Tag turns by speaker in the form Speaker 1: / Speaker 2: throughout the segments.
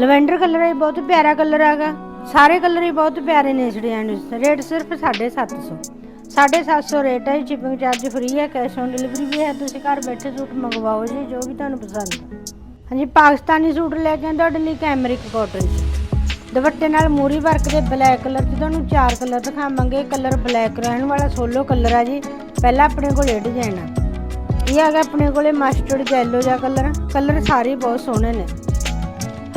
Speaker 1: Lavender colour ਹੈ ਬਹੁਤ ਪਿਆਰਾ colour ਹੈਗਾ। ਸਾਰੇ ਕਲਰ ਹੀ ਬਹੁਤ ਪਿਆਰੇ ਨੇ ਇਸ ਡਿਜ਼ਾਈਨ ਵਿੱਚ ਰੇਟ ਸਿਰਫ 750 750 ਰੇਟ ਹੈ ਸ਼ਿਪਿੰਗ ਚਾਰਜ ਫ੍ਰੀ ਹੈ ਕੈਸ਼ ਔਨ ਡਿਲੀਵਰੀ ਵੀ ਹੈ। ਤੁਸੀਂ ਘਰ ਬੈਠੇ ਸੂਟ ਮੰਗਵਾਓ ਜੀ, ਜੋ ਵੀ ਤੁਹਾਨੂੰ ਪਸੰਦ ਹੈ। ਹਾਂਜੀ, ਪਾਕਿਸਤਾਨੀ ਸੂਟ ਲੈ ਕੇ ਆਏ ਤੁਹਾਡੇ ਲਈ ਕੈਮਰਿਕ ਕਾਟਨ ਚ। ਦੁਪੱਟੇ ਨਾਲ ਮੂਰੀ ਵਰਕ ਦੇ ਬਲੈਕ ਕਲਰ ਚ ਤੁਹਾਨੂੰ ਚਾਰ ਕਲਰ ਦਿਖਾਵਾਂਗੇ। ਕਲਰ ਬਲੈਕ ਰਹਿਣ ਵਾਲਾ ਸੋਲੋ ਕਲਰ ਆ ਜੀ। ਪਹਿਲਾਂ ਆਪਣੇ ਕੋਲ ਇਹ ਡਿਜ਼ਾਈਨ ਆ। ਇਹ ਹੈਗਾ ਆਪਣੇ ਕੋਲੇ ਮਸਟਰਡ ਯੈਲੋ ਜਿਹਾ ਕਲਰ। ਕਲਰ ਸਾਰੇ ਬਹੁਤ ਸੋਹਣੇ ਨੇ।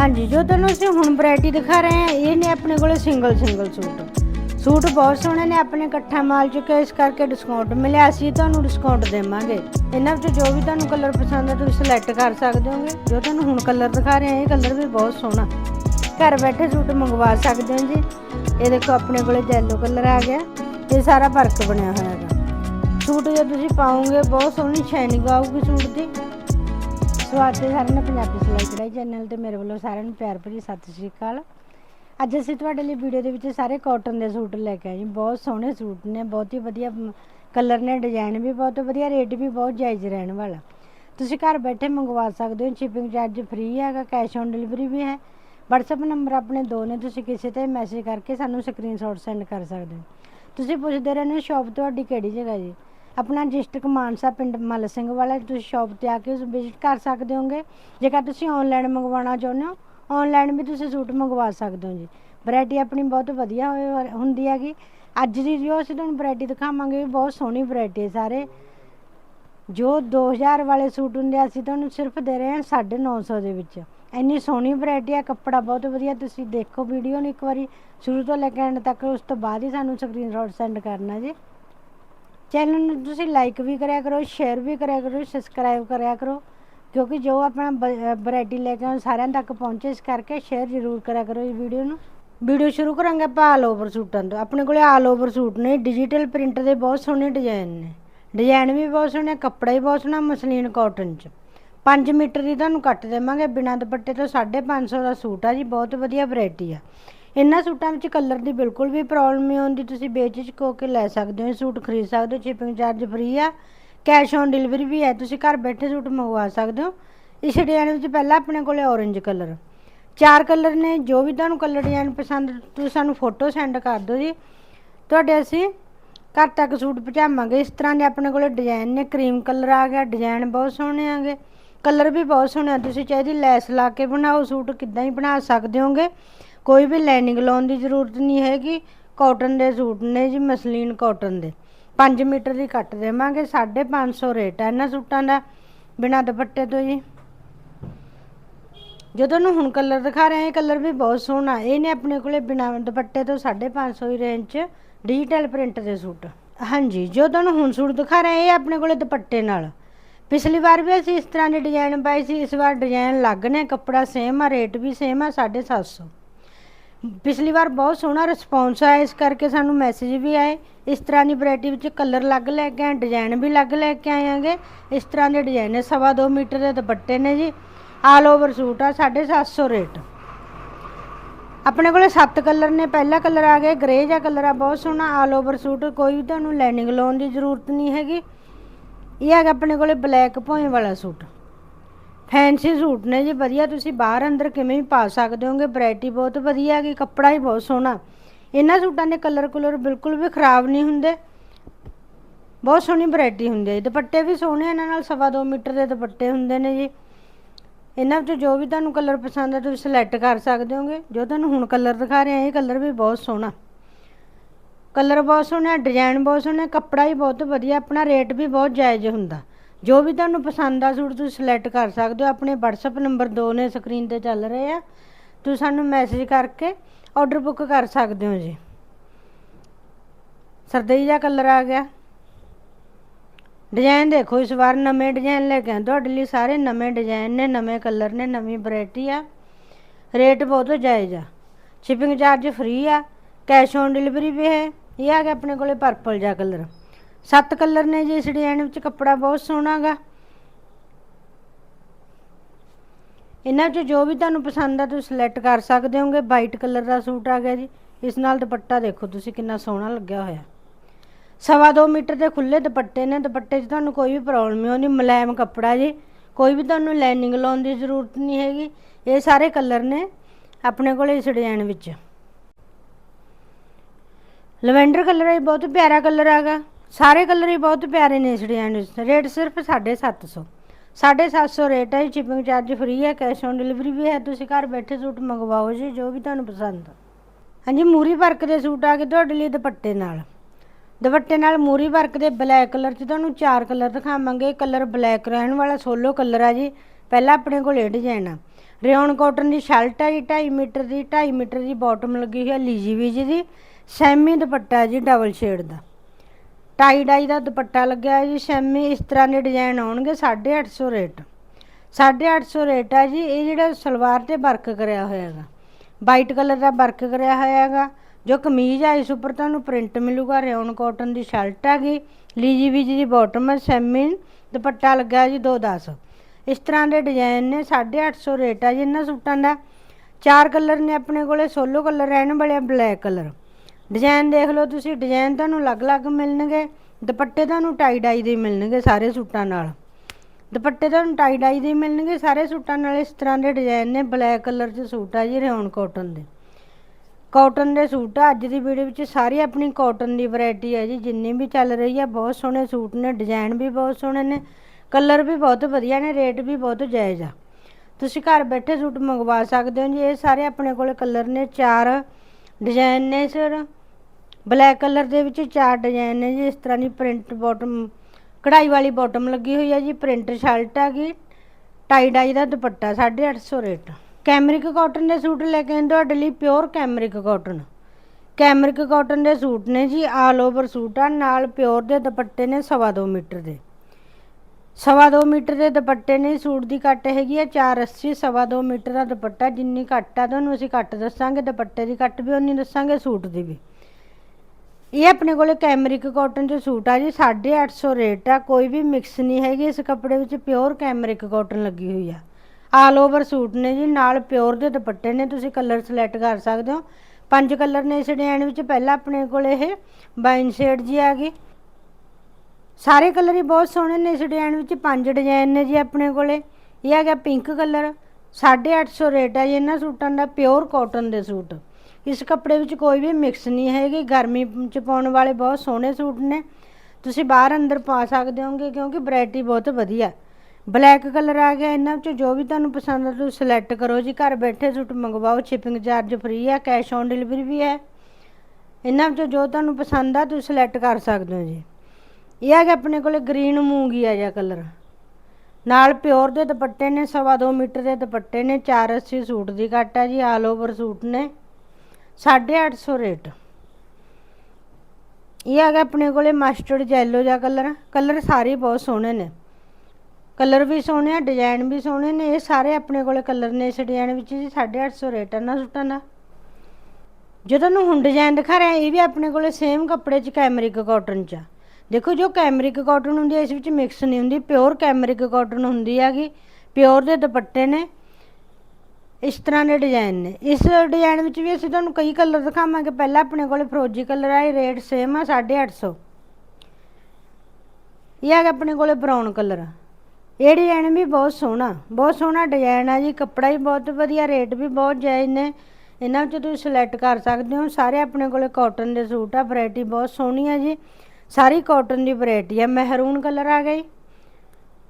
Speaker 1: ਹਾਂਜੀ, ਜੋ ਤੁਹਾਨੂੰ ਅਸੀਂ ਹੁਣ ਵੈਰਾਈਟੀ ਦਿਖਾ ਰਹੇ ਹਾਂ, ਇਹ ਨੇ ਆਪਣੇ ਕੋਲੇ ਸਿੰਗਲ ਸਿੰਗਲ ਸੂਟ। ਸੂਟ ਬਹੁਤ ਸੋਹਣੇ ਨੇ, ਆਪਣੇ ਇਕੱਠਾ ਮਾਲ ਚੁੱਕਿਆ, ਇਸ ਕਰਕੇ ਡਿਸਕਾਊਂਟ ਮਿਲਿਆ, ਅਸੀਂ ਤੁਹਾਨੂੰ ਡਿਸਕਾਊਂਟ ਦੇਵਾਂਗੇ। ਇਹਨਾਂ ਵਿੱਚੋਂ ਜੋ ਵੀ ਤੁਹਾਨੂੰ ਕਲਰ ਪਸੰਦ ਹੈ ਤੁਸੀਂ ਸਿਲੈਕਟ ਕਰ ਸਕਦੇ ਹੋਗੇ। ਜੋ ਤੁਹਾਨੂੰ ਹੁਣ ਕਲਰ ਦਿਖਾ ਰਹੇ ਹਾਂ ਇਹ ਕਲਰ ਵੀ ਬਹੁਤ ਸੋਹਣਾ। ਘਰ ਬੈਠੇ ਸੂਟ ਮੰਗਵਾ ਸਕਦੇ ਹੋ ਜੀ। ਇਹ ਦੇਖੋ, ਆਪਣੇ ਕੋਲੇ ਜੈਲੋ ਕਲਰ ਆ ਗਿਆ। ਇਹ ਸਾਰਾ ਵਰਕ ਬਣਿਆ ਹੋਇਆ ਹੈਗਾ। ਸੂਟ ਜੇ ਤੁਸੀਂ ਪਾਓਗੇ, ਬਹੁਤ ਸੋਹਣੀ ਸ਼ਾਈਨਿੰਗ ਆਊਗੀ ਸੂਟ ਦੀ। ਸਵਾਗਤ ਹੈ ਸਾਰਿਆਂ ਦਾ ਪੰਜਾਬੀ ਸਿਲਾਈ ਕਢਾਈ ਚੈਨਲ ਤੇ ਮੇਰੇ ਵੱਲੋਂ ਸਾਰਿਆਂ ਨੂੰ ਪਿਆਰ ਭਰੀ ਸਤਿ ਸ਼੍ਰੀ ਅਕਾਲ। ਅੱਜ ਅਸੀਂ ਤੁਹਾਡੇ ਲਈ ਵੀਡੀਓ ਦੇ ਵਿੱਚ ਸਾਰੇ ਕਾਟਨ ਦੇ ਸੂਟ ਲੈ ਕੇ ਆਏ ਜੀ। ਬਹੁਤ ਸੋਹਣੇ ਸੂਟ ਨੇ, ਬਹੁਤ ਹੀ ਵਧੀਆ ਕਲਰ ਨੇ ਡਿਜ਼ਾਈਨ ਵੀ ਬਹੁਤ ਵਧੀਆ ਰੇਟ ਵੀ ਬਹੁਤ ਜਾਇਜ਼ ਰਹਿਣ ਵਾਲਾ। ਤੁਸੀਂ ਘਰ ਬੈਠੇ ਮੰਗਵਾ ਸਕਦੇ ਹੋ ਸ਼ਿਪਿੰਗ ਚਾਰਜ ਫ੍ਰੀ ਹੈਗਾ ਕੈਸ਼ ਔਨ ਡਿਲੀਵਰੀ ਵੀ ਹੈ। WhatsApp ਨੰਬਰ ਆਪਣੇ ਦੋ ਨੇ, ਤੁਸੀਂ ਕਿਸੇ ਤੇ ਮੈਸੇਜ ਕਰਕੇ ਸਾਨੂੰ ਸਕਰੀਨਸ਼ਾਟ ਸੈਂਡ ਕਰ ਸਕਦੇ ਹੋ। ਤੁਸੀਂ ਪੁੱਛਦੇ ਰਹਿੰਦੇ ਹੋ ਸ਼ਾਪ ਤੁਹਾਡੀ ਕਿਹੜੀ ਜਗ੍ਹਾ ਜੀ? ਆਪਣਾ ਡਿਸਟ੍ਰਿਕਟ ਮਾਨਸਾ ਪਿੰਡ ਮੱਲ ਸਿੰਘ ਵਾਲਾ ਤੁਸੀਂ ਸ਼ਾਪ ਤੇ ਆ ਕੇ ਵਿਜ਼ਿਟ ਕਰ ਸਕਦੇ ਹੋਗੇ। ਜੇਕਰ ਤੁਸੀਂ ਆਨਲਾਈਨ ਮੰਗਵਾਉਣਾ ਚਾਹੁੰਦੇ ਹੋ ਆਨਲਾਈਨ ਵੀ ਤੁਸੀਂ ਸੂਟ ਮੰਗਵਾ ਸਕਦੇ ਹੋ ਜੀ। ਵੈਰਾਈਟੀ ਆਪਣੀ ਬਹੁਤ ਵਧੀਆ ਹੋਏ- ਹੁੰਦੀ ਹੈਗੀ। ਅੱਜ ਦੀ ਜੋ ਅਸੀਂ ਤੁਹਾਨੂੰ ਵੈਰਾਈਟੀ ਦਿਖਾਵਾਂਗੇ ਬਹੁਤ ਸੋਹਣੀ ਵੈਰਾਈਟੀ ਹੈ ਸਾਰੇ। ਜੋ 2000 ਵਾਲੇ ਸੂਟ ਹੁੰਦੇ ਆ, ਅਸੀਂ ਤੁਹਾਨੂੰ ਸਿਰਫ ਦੇ ਰਹੇ ਹਾਂ 950 ਦੇ ਵਿੱਚ। ਇੰਨੀ ਸੋਹਣੀ ਵੈਰਾਈਟੀ ਆ ਕੱਪੜਾ ਬਹੁਤ ਵਧੀਆ ਤੁਸੀਂ ਦੇਖੋ ਵੀਡੀਓ ਨੂੰ ਇੱਕ ਵਾਰੀ। ਸ਼ੁਰੂ ਤੋਂ ਲੈ ਕੇ ਐਂਡ ਤੱਕ ਉਸ ਤੋਂ ਬਾਅਦ ਹੀ ਸਾਨੂੰ ਸਕਰੀਨਸ਼ਾਟ ਸੈਂਡ ਕਰਨਾ ਜੀ। ਚੈਨਲ ਨੂੰ ਤੁਸੀਂ ਲਾਈਕ ਵੀ ਕਰਿਆ ਕਰੋ ਸ਼ੇਅਰ ਵੀ ਕਰਿਆ ਕਰੋ ਸਬਸਕ੍ਰਾਈਬ ਕਰਿਆ ਕਰੋ, ਕਿਉਂਕਿ ਜੋ ਆਪਣਾ ਵੈਰਾਈਟੀ ਲੈ ਕੇ ਆਉਂ ਸਾਰਿਆਂ ਤੱਕ ਪਹੁੰਚੇ, ਇਸ ਕਰਕੇ ਸ਼ੇਅਰ ਜ਼ਰੂਰ ਕਰਿਆ ਕਰੋ ਇਹ ਵੀਡੀਓ ਨੂੰ। ਵੀਡੀਓ ਸ਼ੁਰੂ ਕਰਾਂਗੇ ਆਪਾਂ ਆਲ ਓਵਰ ਸੂਟਾਂ ਤੋਂ। ਆਪਣੇ ਕੋਲੇ ਆਲ ਓਵਰ ਸੂਟ ਨੇ ਡਿਜੀਟਲ ਪ੍ਰਿੰਟ ਦੇ ਬਹੁਤ ਸੋਹਣੇ ਡਿਜ਼ਾਈਨ ਨੇ। ਡਿਜ਼ਾਈਨ ਵੀ ਬਹੁਤ ਸੋਹਣੇ, ਕੱਪੜਾ ਵੀ ਬਹੁਤ ਸੋਹਣਾ ਮਸਲੀਨ ਕਾਟਨ ਚ। 5 ਮੀਟਰ ਦੀ ਤੁਹਾਨੂੰ ਕੱਟ ਦੇਵਾਂਗੇ, ਬਿਨਾਂ ਦੁਪੱਟੇ ਤੋਂ 550 ਦਾ ਸੂਟ ਆ ਜੀ, ਬਹੁਤ ਵਧੀਆ ਵੈਰਾਈਟੀ ਆ। ਇਹਨਾਂ ਸੂਟਾਂ ਵਿੱਚ ਕਲਰ ਦੀ ਬਿਲਕੁਲ ਵੀ ਪ੍ਰੋਬਲਮ ਨਹੀਂ ਆਉਂਦੀ ਤੁਸੀਂ ਬੇਚਿਜਕ ਹੋ ਕੇ ਲੈ ਸਕਦੇ ਹੋ, ਇਹ ਸੂਟ ਖਰੀਦ ਸਕਦੇ ਹੋ ਸ਼ਿਪਿੰਗ ਚਾਰਜ ਫ੍ਰੀ ਆ ਕੈਸ਼ ਔਨ ਡਿਲੀਵਰੀ ਵੀ ਹੈ, ਤੁਸੀਂ ਘਰ ਬੈਠੇ ਸੂਟ ਮੰਗਵਾ ਸਕਦੇ ਹੋ। ਇਸ ਡਿਜ਼ਾਈਨ ਵਿੱਚ ਪਹਿਲਾਂ ਆਪਣੇ ਕੋਲੇ ਔਰੇਂਜ ਕਲਰ ਚਾਰ ਕਲਰ ਨੇ, ਜੋ ਵੀ ਤੁਹਾਨੂੰ ਕਲਰ ਡਿਜ਼ਾਈਨ ਪਸੰਦ, ਤੁਸੀਂ ਸਾਨੂੰ ਫੋਟੋ ਸੈਂਡ ਕਰ ਦਿਓ ਜੀ। ਤੁਹਾਡੇ ਅਸੀਂ ਘਰ ਤੱਕ ਸੂਟ ਪਹੁੰਚਾਵਾਂਗੇ। ਇਸ ਤਰ੍ਹਾਂ ਦੇ ਆਪਣੇ ਕੋਲੇ ਡਿਜ਼ਾਈਨ ਨੇ ਕਰੀਮ ਕਲਰ ਆ ਗਿਆ ਡਿਜ਼ਾਈਨ ਬਹੁਤ ਸੋਹਣੇ ਆਗੇ ਕਲਰ ਵੀ ਬਹੁਤ ਸੋਹਣੇ ਆ, ਤੁਸੀਂ ਚਾਹੀਦੀ ਲੈਸ ਲਾ ਕੇ ਬਣਾਓ, ਸੂਟ ਕਿੱਦਾਂ ਹੀ ਬਣਾ ਸਕਦੇ ਹੋਗੇ। ਕੋਈ ਵੀ ਲਾਈਨਿੰਗ ਲਾਉਣ ਦੀ ਜ਼ਰੂਰਤ ਨਹੀਂ ਹੈਗੀ। ਕਾਟਨ ਦੇ ਸੂਟ ਨੇ ਜੀ, ਮਸਲੀਨ ਕਾਟਨ ਦੇ। 5 ਮੀਟਰ ਦੀ ਕੱਟ ਦੇਵਾਂਗੇ 550 ਰੇਟ ਹੈ ਇਹਨਾਂ ਸੂਟਾਂ ਦਾ। ਬਿਨਾਂ ਦੁਪੱਟੇ ਤੋਂ ਜੀ। ਜਦੋਂ ਨੂੰ ਹੁਣ ਕਲਰ ਦਿਖਾ ਰਹੇ ਹਾਂ, ਇਹ ਕਲਰ ਵੀ ਬਹੁਤ ਸੋਹਣਾ। ਇਹ ਨੇ ਆਪਣੇ ਕੋਲੇ ਬਿਨਾਂ ਦੁਪੱਟੇ ਤੋਂ 550 ਦੀ ਰੇਂਜ 'ਚ ਡਿਜੀਟਲ ਪ੍ਰਿੰਟ ਦੇ ਸੂਟ। ਹਾਂਜੀ ਜੋ ਤੁਹਾਨੂੰ ਹੁਣ ਸੂਟ ਦਿਖਾ ਰਹੇ ਇਹ ਆਪਣੇ ਕੋਲੇ ਦੁਪੱਟੇ ਨਾਲ। ਪਿਛਲੀ ਵਾਰ ਵੀ ਅਸੀਂ ਇਸ ਤਰ੍ਹਾਂ ਦੇ ਡਿਜ਼ਾਈਨ ਪਾਏ ਸੀ, ਇਸ ਵਾਰ ਡਿਜ਼ਾਈਨ ਅਲੱਗ ਨੇ, ਕੱਪੜਾ ਸੇਮ ਆ ਰੇਟ ਵੀ ਸੇਮ ਆ 750 ਪਿਛਲੀ ਵਾਰ ਬਹੁਤ ਸੋਹਣਾ ਰਿਸਪੌਂਸ ਆਇਆ, ਇਸ ਕਰਕੇ ਸਾਨੂੰ ਮੈਸੇਜ ਵੀ ਆਏ। ਇਸ ਤਰ੍ਹਾਂ ਦੀ ਵੈਰਾਈਟੀ ਵਿੱਚ ਕਲਰ ਅਲੱਗ ਲੈ ਕੇ ਆਏ ਡਿਜ਼ਾਈਨ ਵੀ ਅਲੱਗ ਲੈ ਕੇ ਆਏਗੇ ਇਸ ਤਰ੍ਹਾਂ ਦੇ ਡਿਜ਼ਾਈਨ ਨੇ ਸਵਾ ਦੋ ਮੀਟਰ ਦੇ ਦੁਪੱਟੇ ਨੇ ਜੀ। ਆਲ ਓਵਰ ਸੂਟ ਆ 750 ਰੇਟ। ਆਪਣੇ ਕੋਲੇ ਸੱਤ ਕਲਰ ਨੇ, ਪਹਿਲਾ ਕਲਰ ਆ ਗਿਆ ਗ੍ਰੇ ਜਿਹਾ ਕਲਰ ਆ, ਬਹੁਤ ਸੋਹਣਾ ਆਲ ਓਵਰ ਸੂਟ, ਕੋਈ ਵੀ ਤੁਹਾਨੂੰ ਲਾਈਨਿੰਗ ਲਾਉਣ ਦੀ ਜ਼ਰੂਰਤ ਨਹੀਂ ਹੈਗੀ। ਇਹ ਹੈਗਾ ਆਪਣੇ ਕੋਲੇ ਬਲੈਕ ਭੋਏ ਵਾਲਾ ਸੂਟ। ਫੈਂਸੀ ਸੂਟ ਨੇ ਜੀ, ਵਧੀਆ। ਤੁਸੀਂ ਬਾਹਰ ਅੰਦਰ ਕਿਵੇਂ ਵੀ ਪਾ ਸਕਦੇ ਹੋਗੇ। ਵੈਰਾਈਟੀ ਬਹੁਤ ਵਧੀਆ ਹੈਗੀ, ਕੱਪੜਾ ਹੀ ਬਹੁਤ ਸੋਹਣਾ। ਇਹਨਾਂ ਸੂਟਾਂ ਦੇ ਕਲਰ ਕਲਰ ਬਿਲਕੁਲ ਵੀ ਖਰਾਬ ਨਹੀਂ ਹੁੰਦੇ। ਬਹੁਤ ਸੋਹਣੀ ਵੈਰਾਈਟੀ ਹੁੰਦੀ ਹੈ। ਜੀ। ਦੁਪੱਟੇ ਵੀ ਸੋਹਣੇ ਇਹਨਾਂ ਨਾਲ ਸਵਾ ਦੋ ਮੀਟਰ ਦੇ ਦੁਪੱਟੇ ਹੁੰਦੇ ਨੇ ਜੀ। ਇਹਨਾਂ ਵਿੱਚੋਂ ਜੋ ਵੀ ਤੁਹਾਨੂੰ ਕਲਰ ਪਸੰਦ ਹੈ ਤੁਸੀਂ ਸਿਲੈਕਟ ਕਰ ਸਕਦੇ ਹੋਗੇ। ਜੋ ਤੁਹਾਨੂੰ ਹੁਣ ਕਲਰ ਦਿਖਾ ਰਹੇ ਹਾਂ ਇਹ ਕਲਰ ਵੀ ਬਹੁਤ ਸੋਹਣਾ। ਕਲਰ ਬਹੁਤ ਸੋਹਣਾ ਡਿਜ਼ਾਈਨ ਬਹੁਤ ਸੋਹਣਾ ਕੱਪੜਾ ਹੀ ਬਹੁਤ ਵਧੀਆ, ਆਪਣਾ ਰੇਟ ਵੀ ਬਹੁਤ ਜਾਇਜ਼ ਹੁੰਦਾ। ਜੋ ਵੀ ਤੁਹਾਨੂੰ ਪਸੰਦ ਆ ਸੂਟ ਤੁਸੀਂ ਸਿਲੈਕਟ ਕਰ ਸਕਦੇ ਹੋ। ਆਪਣੇ WhatsApp ਨੰਬਰ ਦੋ ਨੇ ਸਕਰੀਨ ਤੇ ਚੱਲ ਰਹੇ ਆ। ਤੁਸੀਂ ਸਾਨੂੰ ਮੈਸੇਜ ਕਰਕੇ ਆਰਡਰ ਬੁੱਕ ਕਰ ਸਕਦੇ ਹੋ ਜੀ। ਸਰਦਈ ਦਾ ਕਲਰ ਆ ਗਿਆ। ਡਿਜ਼ਾਈਨ ਦੇਖੋ, ਇਸ ਵਾਰ ਨਵੇਂ ਡਿਜ਼ਾਈਨ ਲੈ ਕੇ ਆਏ। ਤੁਹਾਡੇ ਲਈ ਸਾਰੇ ਨਵੇਂ ਡਿਜ਼ਾਈਨ ਨੇ, ਨਵੇਂ ਕਲਰ ਨੇ, ਨਵੀਂ ਵੈਰਾਈਟੀ ਆ। ਰੇਟ ਬਹੁਤ ਜਾਇਜ਼ ਆ। ਸ਼ਿਪਿੰਗ ਚਾਰਜ ਫ੍ਰੀ ਆ। ਕੈਸ਼ ਔਨ ਡਿਲੀਵਰੀ ਵੀ ਹੈ। ਇਹ ਆ ਗਿਆ ਆਪਣੇ ਕੋਲੇ ਪਰਪਲ ਜਿਹਾ ਕਲਰ ਸੱਤ ਕਲਰ ਨੇ ਜੀ ਇਸ ਡਿਜ਼ਾਈਨ ਵਿੱਚ ਕੱਪੜਾ ਬਹੁਤ ਸੋਹਣਾ ਗਾ ਇਹਨਾਂ 'ਚੋਂ ਜੋ ਵੀ ਤੁਹਾਨੂੰ ਪਸੰਦ ਆ ਤੁਸੀਂ ਸਿਲੈਕਟ ਕਰ ਸਕਦੇ ਹੋਗੇ। ਵਾਈਟ ਕਲਰ ਦਾ ਸੂਟ ਆ ਗਿਆ ਜੀ। ਇਸ ਨਾਲ ਦੁਪੱਟਾ ਦੇਖੋ ਤੁਸੀਂ ਕਿੰਨਾ ਸੋਹਣਾ ਲੱਗਿਆ ਹੋਇਆ। ਸਵਾ ਦੋ ਮੀਟਰ ਦੇ ਖੁੱਲੇ ਦੁਪੱਟੇ ਨੇ। ਦੁਪੱਟੇ 'ਚ ਤੁਹਾਨੂੰ ਕੋਈ ਵੀ ਪ੍ਰੋਬਲਮ ਨਹੀਂ। ਮਲੈਮ ਕੱਪੜਾ ਜੀ। ਕੋਈ ਵੀ ਤੁਹਾਨੂੰ ਲਾਈਨਿੰਗ ਲਾਉਣ ਦੀ ਜ਼ਰੂਰਤ ਨਹੀਂ ਹੈਗੀ। ਇਹ ਸਾਰੇ ਕਲਰ ਨੇ ਆਪਣੇ ਕੋਲ ਇਸ ਡਿਜ਼ਾਈਨ ਵਿੱਚ। ਲਵੈਂਡਰ ਕਲਰ ਹੈ ਬਹੁਤ ਪਿਆਰਾ ਕਲਰ ਹੈਗਾ ਸਾਰੇ ਕਲਰ ਹੀ ਬਹੁਤ ਪਿਆਰੇ ਨੇ ਇਸ ਡਿਜ਼ਾਈਨ ਵਿੱਚ। ਰੇਟ ਸਿਰਫ 750 750 ਰੇਟ ਹੈ ਸ਼ਿਪਿੰਗ ਚਾਰਜ ਫ੍ਰੀ ਹੈ ਕੈਸ਼ ਔਨ ਡਿਲੀਵਰੀ ਵੀ ਹੈ। ਤੁਸੀਂ ਘਰ ਬੈਠੇ ਸੂਟ ਮੰਗਵਾਓ ਜੀ, ਜੋ ਵੀ ਤੁਹਾਨੂੰ ਪਸੰਦ। ਹਾਂਜੀ, ਮੂਰੀ ਵਰਕ ਦੇ ਸੂਟ ਆ ਗਏ ਤੁਹਾਡੇ ਲਈ ਦੁਪੱਟੇ ਨਾਲ। ਦੁਪੱਟੇ ਨਾਲ ਮੂਰੀ ਵਰਕ ਦੇ ਬਲੈਕ ਕਲਰ 'ਚ ਤੁਹਾਨੂੰ ਚਾਰ ਕਲਰ ਦਿਖਾਵਾਂਗੇ। ਕਲਰ ਬਲੈਕ ਰਹਿਣ ਵਾਲਾ ਸੋਲੋ ਕਲਰ ਆ ਜੀ। ਪਹਿਲਾਂ ਆਪਣੇ ਕੋਲ ਇਹ ਡਿਜ਼ਾਈਨ ਆ। ਰਿਓਨ ਕਾਟਨ ਦੀ ਸ਼ਰਟ ਆ ਜੀ 2.5 ਮੀਟਰ ਦੀ 2.5 ਮੀਟਰ ਦੀ ਬਾਟਮ ਲੱਗੀ ਹੋਈ ਹੈ ਲੀਜੀ ਵੀ ਜੀ ਦੀ। ਸੈਮੀ ਦੁਪੱਟਾ ਜੀ ਡਬਲ ਸ਼ੇਡ ਦਾ। ਟਾਈ ਡਾਈ ਦਾ ਦੁਪੱਟਾ ਲੱਗਿਆ ਹੈ ਜੀ, ਸੈਮੀ, ਇਸ ਤਰ੍ਹਾਂ ਦੇ ਡਿਜ਼ਾਈਨ ਆਉਣਗੇ 850 ਰੇਟ। 850 ਰੇਟ ਆ ਜੀ, ਇਹ ਜਿਹੜਾ ਸਲਵਾਰ ਤੇ ਵਰਕ ਕਰਿਆ ਹੋਇਆ ਹੈਗਾ। ਵਾਈਟ ਕਲਰ ਦਾ ਵਰਕ ਕਰਿਆ ਹੋਇਆ ਹੈਗਾ, ਜੋ ਕਮੀਜ਼ ਆ, ਇਸ ਉੱਪਰ ਤੁਹਾਨੂੰ ਪ੍ਰਿੰਟ ਮਿਲੂਗਾ, ਰਿਓਨ ਕਾਟਨ ਦੀ ਸ਼ਰਟ ਹੈਗੀ ਲੀਜੀ ਵੀ ਜੀ ਦੀ ਬਾਟਮ ਹੈ ਸੈਮੀ ਦੁਪੱਟਾ ਲੱਗਾ ਜੀ 210 ਇਸ ਤਰ੍ਹਾਂ ਦੇ ਡਿਜ਼ਾਈਨ ਨੇ 850 ਰੇਟ ਆ ਜੀ ਇਹਨਾਂ ਸੂਟਾਂ ਦਾ। ਚਾਰ ਕਲਰ ਨੇ ਆਪਣੇ ਕੋਲੇ, ਸੋਲੋ ਕਲਰ ਰਹਿਣ ਵਾਲੇ ਬਲੈਕ ਕਲਰ। ਡਿਜ਼ਾਈਨ ਦੇਖ ਲਓ ਤੁਸੀਂ ਡਿਜ਼ਾਈਨ ਤੁਹਾਨੂੰ ਅਲੱਗ-ਅਲੱਗ ਮਿਲਣਗੇ, ਦੁਪੱਟੇ ਤੁਹਾਨੂੰ ਟਾਈ ਡਾਈ ਦੇ ਮਿਲਣਗੇ ਸਾਰੇ ਸੂਟਾਂ ਨਾਲ। ਦੁਪੱਟੇ ਤੁਹਾਨੂੰ ਟਾਈ ਡਾਈ ਦੇ ਮਿਲਣਗੇ ਸਾਰੇ ਸੂਟਾਂ ਨਾਲ, ਇਸ ਤਰ੍ਹਾਂ ਦੇ ਡਿਜ਼ਾਈਨ ਨੇ ਬਲੈਕ ਕਲਰ 'ਚ ਸੂਟ ਆ ਜੀ ਰਿਓਨ ਕਾਟਨ ਦੇ। ਕਾਟਨ ਦੇ ਸੂਟ ਆ, ਅੱਜ ਦੀ ਵੀਡੀਓ ਵਿੱਚ ਸਾਰੀ ਆਪਣੀ ਕਾਟਨ ਦੀ ਵੈਰਾਈਟੀ ਹੈ ਜੀ, ਜਿੰਨੀ ਵੀ ਚੱਲ ਰਹੀ ਹੈ ਬਹੁਤ ਸੋਹਣੇ ਸੂਟ ਨੇ ਡਿਜ਼ਾਈਨ ਵੀ ਬਹੁਤ ਸੋਹਣੇ ਨੇ ਕਲਰ ਵੀ ਬਹੁਤ ਵਧੀਆ ਨੇ ਰੇਟ ਵੀ ਬਹੁਤ ਜਾਇਜ਼ ਆ। ਤੁਸੀਂ ਘਰ ਬੈਠੇ ਸੂਟ ਮੰਗਵਾ ਸਕਦੇ ਹੋ ਜੀ, ਇਹ ਸਾਰੇ ਆਪਣੇ ਕੋਲ ਕਲਰ ਨੇ, ਚਾਰ ਡਿਜ਼ਾਈਨ ਨੇ ਸਰ ਬਲੈਕ ਕਲਰ ਦੇ ਵਿੱਚ ਚਾਰ ਡਿਜ਼ਾਈਨ ਨੇ ਜੀ, ਇਸ ਤਰ੍ਹਾਂ ਦੀ ਪ੍ਰਿੰਟ ਬਾਟਮ ਕਢਾਈ ਵਾਲੀ ਬਾਟਮ ਲੱਗੀ ਹੋਈ ਹੈ ਜੀ ਪ੍ਰਿੰਟ ਸ਼ਰਟ ਹੈਗੀ ਟਾਈ ਡਾਈ ਦਾ ਦੁਪੱਟਾ 850 ਰੇਟ। ਕੈਮਰਿਕ ਕਾਟਨ ਦੇ ਸੂਟ ਲੈ ਕੇ ਆਏ ਤੁਹਾਡੇ ਲਈ pure cambric cotton cambric cotton ਦੇ ਸੂਟ ਨੇ ਜੀ ਆਲ ਓਵਰ ਸੂਟ ਆ, ਨਾਲ ਪਿਓਰ ਦੇ ਦੁਪੱਟੇ ਨੇ 2.5 ਮੀਟਰ ਦੇ। ਸਵਾ ਦੋ ਮੀਟਰ ਦੇ ਦੁਪੱਟੇ ਨੇ, ਸੂਟ ਦੀ ਕੱਟ ਹੈਗੀ ਆ 480 ਸਵਾ ਦੋ ਮੀਟਰ ਦਾ ਦੁਪੱਟਾ, ਜਿੰਨੀ ਕੱਟ ਆ ਤੁਹਾਨੂੰ ਅਸੀਂ ਕੱਟ ਦੱਸਾਂਗੇ, ਦੁਪੱਟੇ ਦੀ ਕੱਟ ਵੀ ਉਨੀ ਦੱਸਾਂਗੇ, ਸੂਟ ਦੀ ਵੀ। ਇਹ ਆਪਣੇ ਕੋਲੇ ਕੈਮਰਿਕ ਕਾਟਨ ਚ ਸੂਟ ਆ ਜੀ 850 ਰੇਟ ਆ, ਕੋਈ ਵੀ ਮਿਕਸ ਨਹੀਂ ਹੈਗੀ, ਇਸ ਕੱਪੜੇ ਵਿੱਚ ਪਿਓਰ ਕੈਮਰਿਕ ਕਾਟਨ ਲੱਗੀ ਹੋਈ ਆ। ਆਲ ਓਵਰ ਸੂਟ ਨੇ ਜੀ, ਨਾਲ ਪਿਓਰ ਦੇ ਦੁਪੱਟੇ ਨੇ, ਤੁਸੀਂ ਕਲਰ ਸਿਲੈਕਟ ਕਰ ਸਕਦੇ ਹੋ। ਪੰਜ ਕਲਰ ਨੇ ਇਸ ਡਿਜ਼ਾਈਨ ਵਿੱਚ, ਪਹਿਲਾਂ ਆਪਣੇ ਕੋਲ ਇਹ ਬਾਈਨ ਸ਼ੇਡ ਜੀ ਆ ਗਈ। ਸਾਰੇ ਕਲਰ ਹੀ ਬਹੁਤ ਸੋਹਣੇ ਨੇ ਇਸ ਡਿਜ਼ਾਈਨ ਵਿੱਚ। ਪੰਜ ਡਿਜ਼ਾਈਨ ਨੇ ਜੀ ਆਪਣੇ ਕੋਲੇ। ਇਹ ਹੈਗਾ ਪਿੰਕ ਕਲਰ। 850 ਰੇਟ ਹੈ ਜੀ ਇਹਨਾਂ ਸੂਟਾਂ ਦਾ ਪਿਓਰ ਕਾਟਨ ਦੇ ਸੂਟ। ਇਸ ਕੱਪੜੇ ਵਿੱਚ ਕੋਈ ਵੀ ਮਿਕਸ ਨਹੀਂ ਹੈਗੀ। ਗਰਮੀ ਚ ਪਾਉਣ ਵਾਲੇ ਬਹੁਤ ਸੋਹਣੇ ਸੂਟ ਨੇ। ਤੁਸੀਂ ਬਾਹਰ ਅੰਦਰ ਪਾ ਸਕਦੇ ਹੋਗੇ ਕਿਉਂਕਿ ਵੈਰਾਈਟੀ ਬਹੁਤ ਵਧੀਆ। ਬਲੈਕ ਕਲਰ ਆ ਗਿਆ ਇਹਨਾਂ ਵਿੱਚੋਂ ਜੋ ਵੀ ਤੁਹਾਨੂੰ ਪਸੰਦ ਆ, ਤੁਸੀਂ ਸਿਲੈਕਟ ਕਰੋ ਜੀ। ਘਰ ਬੈਠੇ ਸੂਟ ਮੰਗਵਾਓ। ਸ਼ਿਪਿੰਗ ਚਾਰਜ ਫ੍ਰੀ ਆ। ਕੈਸ਼ ਔਨ ਡਿਲੀਵਰੀ ਵੀ ਹੈ। ਇਹਨਾਂ ਵਿੱਚੋਂ ਜੋ ਤੁਹਾਨੂੰ ਪਸੰਦ ਆ, ਤੁਸੀਂ ਸਿਲੈਕਟ ਕਰ ਸਕਦੇ ਹੋ ਜੀ। ਇਹ ਹੈਗਾ ਆਪਣੇ ਕੋਲੇ ਗ੍ਰੀਨ ਮੂੰਗੀ ਆ ਜਾ ਕਲਰ ਨਾਲ ਪਿਓਰ ਦੇ ਦੁਪੱਟੇ ਨੇ, ਸਵਾ ਦੋ ਮੀਟਰ ਦੇ ਦੁਪੱਟੇ ਨੇ 480 ਸੂਟ ਦੀ ਕੱਟ ਆ ਜੀ ਆਲ ਓਵਰ ਸੂਟ ਨੇ। 850 ਰੇਟ। ਇਹ ਹੈਗਾ ਆਪਣੇ ਕੋਲੇ ਮਸਟਰਡ ਜੈਲੋ ਜਿਹਾ ਕਲਰ ਕਲਰ ਸਾਰੇ ਬਹੁਤ ਸੋਹਣੇ ਨੇ। ਕਲਰ ਵੀ ਸੋਹਣੇ ਆ ਡਿਜ਼ਾਈਨ ਵੀ ਸੋਹਣੇ ਨੇ। ਇਹ ਸਾਰੇ ਆਪਣੇ ਕੋਲੇ ਕਲਰ ਨੇ ਇਸ ਡਿਜ਼ਾਈਨ ਵਿੱਚ ਜੀ 850 ਰੇਟ ਇਹਨਾਂ ਸੂਟਾਂ ਦਾ। ਜੋ ਤੁਹਾਨੂੰ ਹੁਣ ਡਿਜ਼ਾਈਨ ਦਿਖਾ ਰਿਹਾ, ਇਹ ਵੀ ਆਪਣੇ ਕੋਲੇ ਸੇਮ ਕੱਪੜੇ 'ਚ ਕੈਮਰਿਕ ਕਾਟਨ 'ਚ ਆ। ਦੇਖੋ ਜੋ ਕੈਮਰਿਕ ਕਾਟਨ ਹੁੰਦੀ ਹੈ ਇਸ ਵਿੱਚ ਮਿਕਸ ਨਹੀਂ ਹੁੰਦੀ ਪਿਓਰ ਕੈਮਰਿਕ ਕਾਟਨ ਹੁੰਦੀ ਹੈਗੀ ਪਿਓਰ ਦੇ ਦੁਪੱਟੇ ਨੇ, ਇਸ ਤਰ੍ਹਾਂ ਦੇ ਡਿਜ਼ਾਈਨ ਨੇ। ਇਸ ਡਿਜ਼ਾਈਨ ਵਿੱਚ ਵੀ ਅਸੀਂ ਤੁਹਾਨੂੰ ਕਈ ਕਲਰ ਦਿਖਾਵਾਂਗੇ, ਪਹਿਲਾਂ ਆਪਣੇ ਕੋਲੇ ਫਰੋਜੀ ਕਲਰ ਆ, ਇਹ ਰੇਟ ਸੇਮ ਆ 850 ਇਹ ਹੈਗਾ ਆਪਣੇ ਕੋਲੇ ਬਰਾਊਨ ਕਲਰ ਇਹ ਡਿਜ਼ਾਈਨ ਵੀ ਬਹੁਤ ਸੋਹਣਾ ਬਹੁਤ ਸੋਹਣਾ ਡਿਜ਼ਾਈਨ ਆ ਜੀ, ਕੱਪੜਾ ਹੀ ਬਹੁਤ ਵਧੀਆ ਰੇਟ ਵੀ ਬਹੁਤ ਜਾਇਜ਼ ਨੇ। ਇਹਨਾਂ ਵਿੱਚ ਤੁਸੀਂ ਸਿਲੈਕਟ ਕਰ ਸਕਦੇ ਹੋ, ਸਾਰੇ ਆਪਣੇ ਕੋਲੇ ਕਾਟਨ ਦੇ ਸੂਟ ਆ ਵੈਰਾਈਟੀ ਬਹੁਤ ਸੋਹਣੀ ਆ ਜੀ। ਸਾਰੀ ਕਾਟਨ ਦੀ ਵੈਰਾਈਟੀ ਆ ਮਹਿਰੂਨ ਕਲਰ ਆ ਗਈ